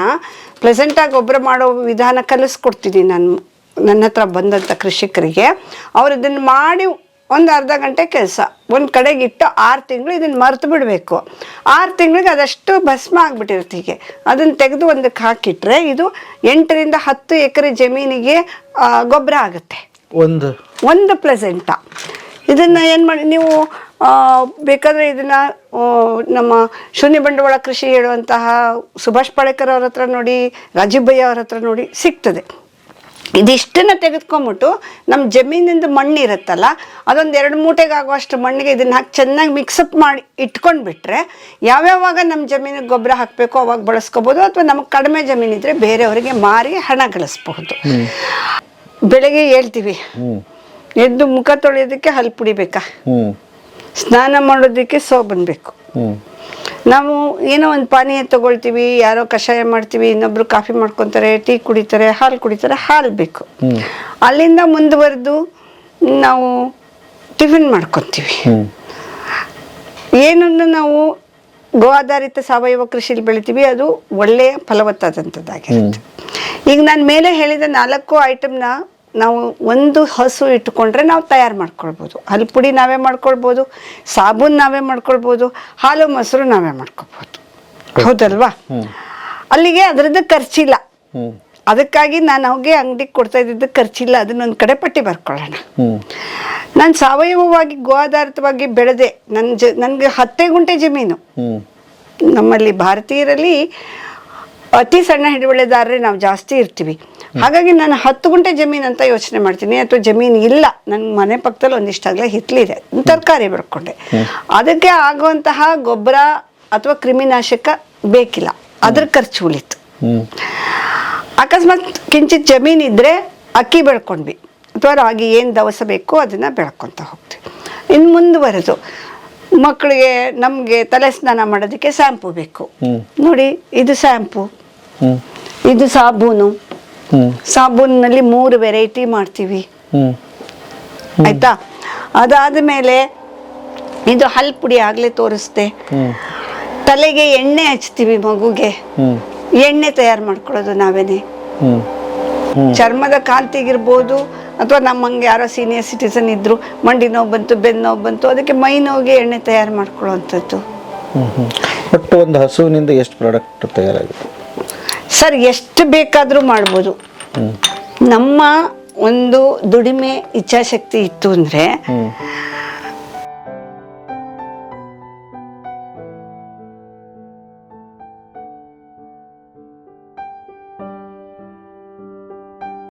[SPEAKER 1] ಪ್ಲೆಸೆಂಟಾ ಗೊಬ್ಬರ ಮಾಡೋ ವಿಧಾನ ಕಲಿಸ್ಕೊಡ್ತೀನಿ ನಾನು ನನ್ನ ಹತ್ರ ಬಂದಂಥ ಕೃಷಿಕರಿಗೆ. ಅವ್ರು ಇದನ್ನು ಮಾಡಿ ಒಂದು ಅರ್ಧ ಗಂಟೆ ಕೆಲಸ. ಒಂದು ಕಡೆಗೆ ಇಟ್ಟು ಆರು ತಿಂಗಳು ಇದನ್ನು ಮರೆತು ಬಿಡಬೇಕು. ಆರು ತಿಂಗಳಿಗೆ ಅದಷ್ಟು ಭಸ್ಮ ಆಗಿಬಿಟ್ಟಿರುತ್ತೆ ಹೀಗೆ. ಅದನ್ನು ತೆಗೆದು ಒಂದಕ್ಕೆ ಹಾಕಿಟ್ರೆ ಇದು ಎಂಟರಿಂದ ಹತ್ತು ಎಕರೆ ಜಮೀನಿಗೆ ಗೊಬ್ಬರ ಆಗುತ್ತೆ.
[SPEAKER 2] ಒಂದು.
[SPEAKER 1] ಒಂದು ಪ್ಲೆಸೆಂಟ. ಇದನ್ನು ಏನು ಮಾಡಿ ನೀವು ಬೇಕಾದರೆ ಇದನ್ನು ನಮ್ಮ ಶೂನ್ಯ ಬಂಡವಾಳ ಕೃಷಿ ಹೇಳುವಂತಹ ಸುಭಾಷ್ ಪಾಳೇಕರ್ ಅವ್ರ ಹತ್ರ ನೋಡಿ ರಾಜೀವ್ ಭಯ್ಯ ಅವ್ರ ಹತ್ರ ನೋಡಿ ಸಿಗ್ತದೆ. ಇದಿಷ್ಟನ್ನು ತೆಗೆದುಕೊಂಬಿಟ್ಟು ನಮ್ಮ ಜಮೀನಿಂದ ಮಣ್ಣು ಇರುತ್ತಲ್ಲ ಅದೊಂದು ಎರಡು ಮೂಟೆಗೆ ಆಗುವಷ್ಟು ಮಣ್ಣಿಗೆ ಇದನ್ನು ಹಾಕಿ ಚೆನ್ನಾಗಿ ಮಿಕ್ಸಪ್ ಮಾಡಿ ಇಟ್ಕೊಂಡು ಬಿಟ್ರೆ ಯಾವ್ಯಾವಾಗ ನಮ್ಮ ಜಮೀನಿಗೆ ಗೊಬ್ಬರ ಹಾಕಬೇಕು ಅವಾಗ ಬಳಸ್ಕೋಬೋದು ಅಥವಾ ನಮಗೆ ಕಡಿಮೆ ಜಮೀನಿದ್ರೆ ಬೇರೆಯವರಿಗೆ ಮಾರಿ ಹಣ ಗಳಿಸ್ಬಹುದು. ಬೆಳಗ್ಗೆ ಹೇಳ್ತೀವಿ ಎದ್ದು ಮುಖ ತೊಳೆಯೋದಕ್ಕೆ ಹಲ್ ಪುಡಿ ಬೇಕಾ ಸ್ನಾನ ಮಾಡೋದಕ್ಕೆ ಸೋಬನ್ ಬೇಕು ನಾವು ಏನೋ ಒಂದು ಪಾನೀಯ ತಗೊಳ್ತೀವಿ ಯಾರೋ ಕಷಾಯ ಮಾಡ್ತೀವಿ ಇನ್ನೊಬ್ರು ಕಾಫಿ ಮಾಡ್ಕೊತಾರೆ ಟೀ ಕುಡಿತಾರೆ ಹಾಲು ಕುಡಿತಾರೆ ಹಾಲು ಬೇಕು. ಅಲ್ಲಿಂದ ಮುಂದುವರೆದು ನಾವು ಟಿಫಿನ್ ಮಾಡ್ಕೊತೀವಿ.
[SPEAKER 2] ಏನಂದ್ರೆ
[SPEAKER 1] ಏನನ್ನು ನಾವು ಗೋ ಆಧಾರಿತ ಸಾವಯವ ಕೃಷಿಲಿ ಬೆಳಿತೀವಿ ಅದು ಒಳ್ಳೆಯ ಫಲವತ್ತಾದಂಥದ್ದಾಗಿರುತ್ತೆ. ಈಗ ನಾನು ಮೇಲೆ ಹೇಳಿದ ನಾಲ್ಕು ಐಟಮ್ನ ನಾವು ಒಂದು ಹಸು ಇಟ್ಕೊಂಡ್ರೆ ನಾವು ತಯಾರು ಮಾಡ್ಕೊಳ್ಬೋದು. ಹಲ್ ಪುಡಿ ನಾವೇ ಮಾಡ್ಕೊಳ್ಬೋದು ಸಾಬೂನು ನಾವೇ ಮಾಡ್ಕೊಳ್ಬೋದು ಹಾಲು ಮೊಸರು ನಾವೇ ಮಾಡ್ಕೊಳ್ಬೋದು. ಹೌದಲ್ವಾ? ಅಲ್ಲಿಗೆ ಅದರದ್ದು ಖರ್ಚಿಲ್ಲ. ಅದಕ್ಕಾಗಿ ನಾನು ಅವ್ಗೆ ಅಂಗಡಿಗೆ ಕೊಡ್ತಾ ಇದ್ದಿದ್ದು ಖರ್ಚಿಲ್ಲ. ಅದನ್ನೊಂದು ಕಡೆ ಪಟ್ಟಿ ಬರ್ಕೊಳ್ಳೋಣ. ನಾನು ಸಾವಯವವಾಗಿ ಗೋ ಆಧಾರಿತವಾಗಿ ಬೆಳೆದೆ. ನನ್ನ ಜ ನನಗೆ ಹತ್ತೇ ಗುಂಟೆ ಜಮೀನು. ನಮ್ಮಲ್ಲಿ ಭಾರತೀಯರಲ್ಲಿ ಅತಿ ಸಣ್ಣ ಹಿಡುವಳಿದಾರರೇ ನಾವು ಜಾಸ್ತಿ ಇರ್ತೀವಿ. ಹಾಗಾಗಿ ನಾನು ಹತ್ತು ಗುಂಟೆ ಜಮೀನು ಅಂತ ಯೋಚನೆ ಮಾಡ್ತೀನಿ. ಅಥವಾ ಜಮೀನು ಇಲ್ಲ. ನನ್ನ ಮನೆ ಪಕ್ಕದಲ್ಲಿ ಒಂದಿಷ್ಟಾಗಲೇ ಹಿತ್ಲಿದೆ. ತರಕಾರಿ ಬೆಳ್ಕೊಂಡೆ. ಅದಕ್ಕೆ ಆಗುವಂತಹ ಗೊಬ್ಬರ ಅಥವಾ ಕ್ರಿಮಿನಾಶಕ ಬೇಕಿಲ್ಲ. ಅದ್ರ ಖರ್ಚು ಉಳಿತು. ಅಕಸ್ಮಾತ್ ಕಿಂಚಿತ್ ಜಮೀನು ಇದ್ದರೆ ಅಕ್ಕಿ ಬೆಳ್ಕೊಂಡ್ವಿ. ಅಥವಾ ರಾಗಿ ಏನು ದವಸ ಬೇಕು ಅದನ್ನು ಬೆಳ್ಕೊತ ಹೋಗ್ತೀವಿ. ಇನ್ನು ಮುಂದುವರೆದು ಮಕ್ಕಳಿಗೆ ನಮಗೆ ತಲೆ ಸ್ನಾನ ಮಾಡೋದಕ್ಕೆ ಶಾಂಪು ಬೇಕು. ನೋಡಿ ಇದು
[SPEAKER 2] ಶಾಂಪು
[SPEAKER 1] ಇದು ಸಾಬೂನು.
[SPEAKER 2] ಸಾಬೂನ್
[SPEAKER 1] ಸಾಬೂನಿನಲ್ಲಿ ಮೂರು ವೆರೈಟಿ ಮಾಡ್ತೀವಿ. ಆಯ್ತಾ? ಅದಾದ ಮೇಲೆ ಇದು ಹಲ್ ಪುಡಿ ಆಗ್ಲೇ
[SPEAKER 2] ತೋರಿಸ್ತೆ
[SPEAKER 1] ತಲೆಗೆ ಎಣ್ಣೆ ಹಚ್ತೀವಿ ಮಗುಗೆ. ಎಣ್ಣೆ ತಯಾರು ಮಾಡ್ಕೊಳ್ಳೋದು ನಾವೇನೆ. ಚರ್ಮದ ಕಾಂತಿಗಿರ್ಬೋದು ಅಥವಾ ನಮ್ಮಂಗೆ ಯಾರೋ ಸೀನಿಯರ್ ಸಿಟಿಸನ್ ಇದ್ರು ಮಂಡಿ ನೋವು ಬಂತು ಬೆನ್ನು ನೋವು ಬಂತು ಅದಕ್ಕೆ ಮೈ ನೋವಿಗೆ ಎಣ್ಣೆ ತಯಾರು ಮಾಡ್ಕೊಳ್ಳುವಂಥದ್ದು.
[SPEAKER 2] ಒಟ್ಟು ಒಂದು ಹಸುವಿನಿಂದ ಎಷ್ಟು ಪ್ರಾಡಕ್ಟ್ ತಯಾರಾಗುತ್ತೆ
[SPEAKER 1] ಸರ್ ಎಷ್ಟು ಬೇಕಾದರೂ ಮಾಡ್ಬೋದು. ನಮ್ಮ ಒಂದು ದುಡಿಮೆ ಇಚ್ಛಾಶಕ್ತಿ ಇತ್ತು ಅಂದರೆ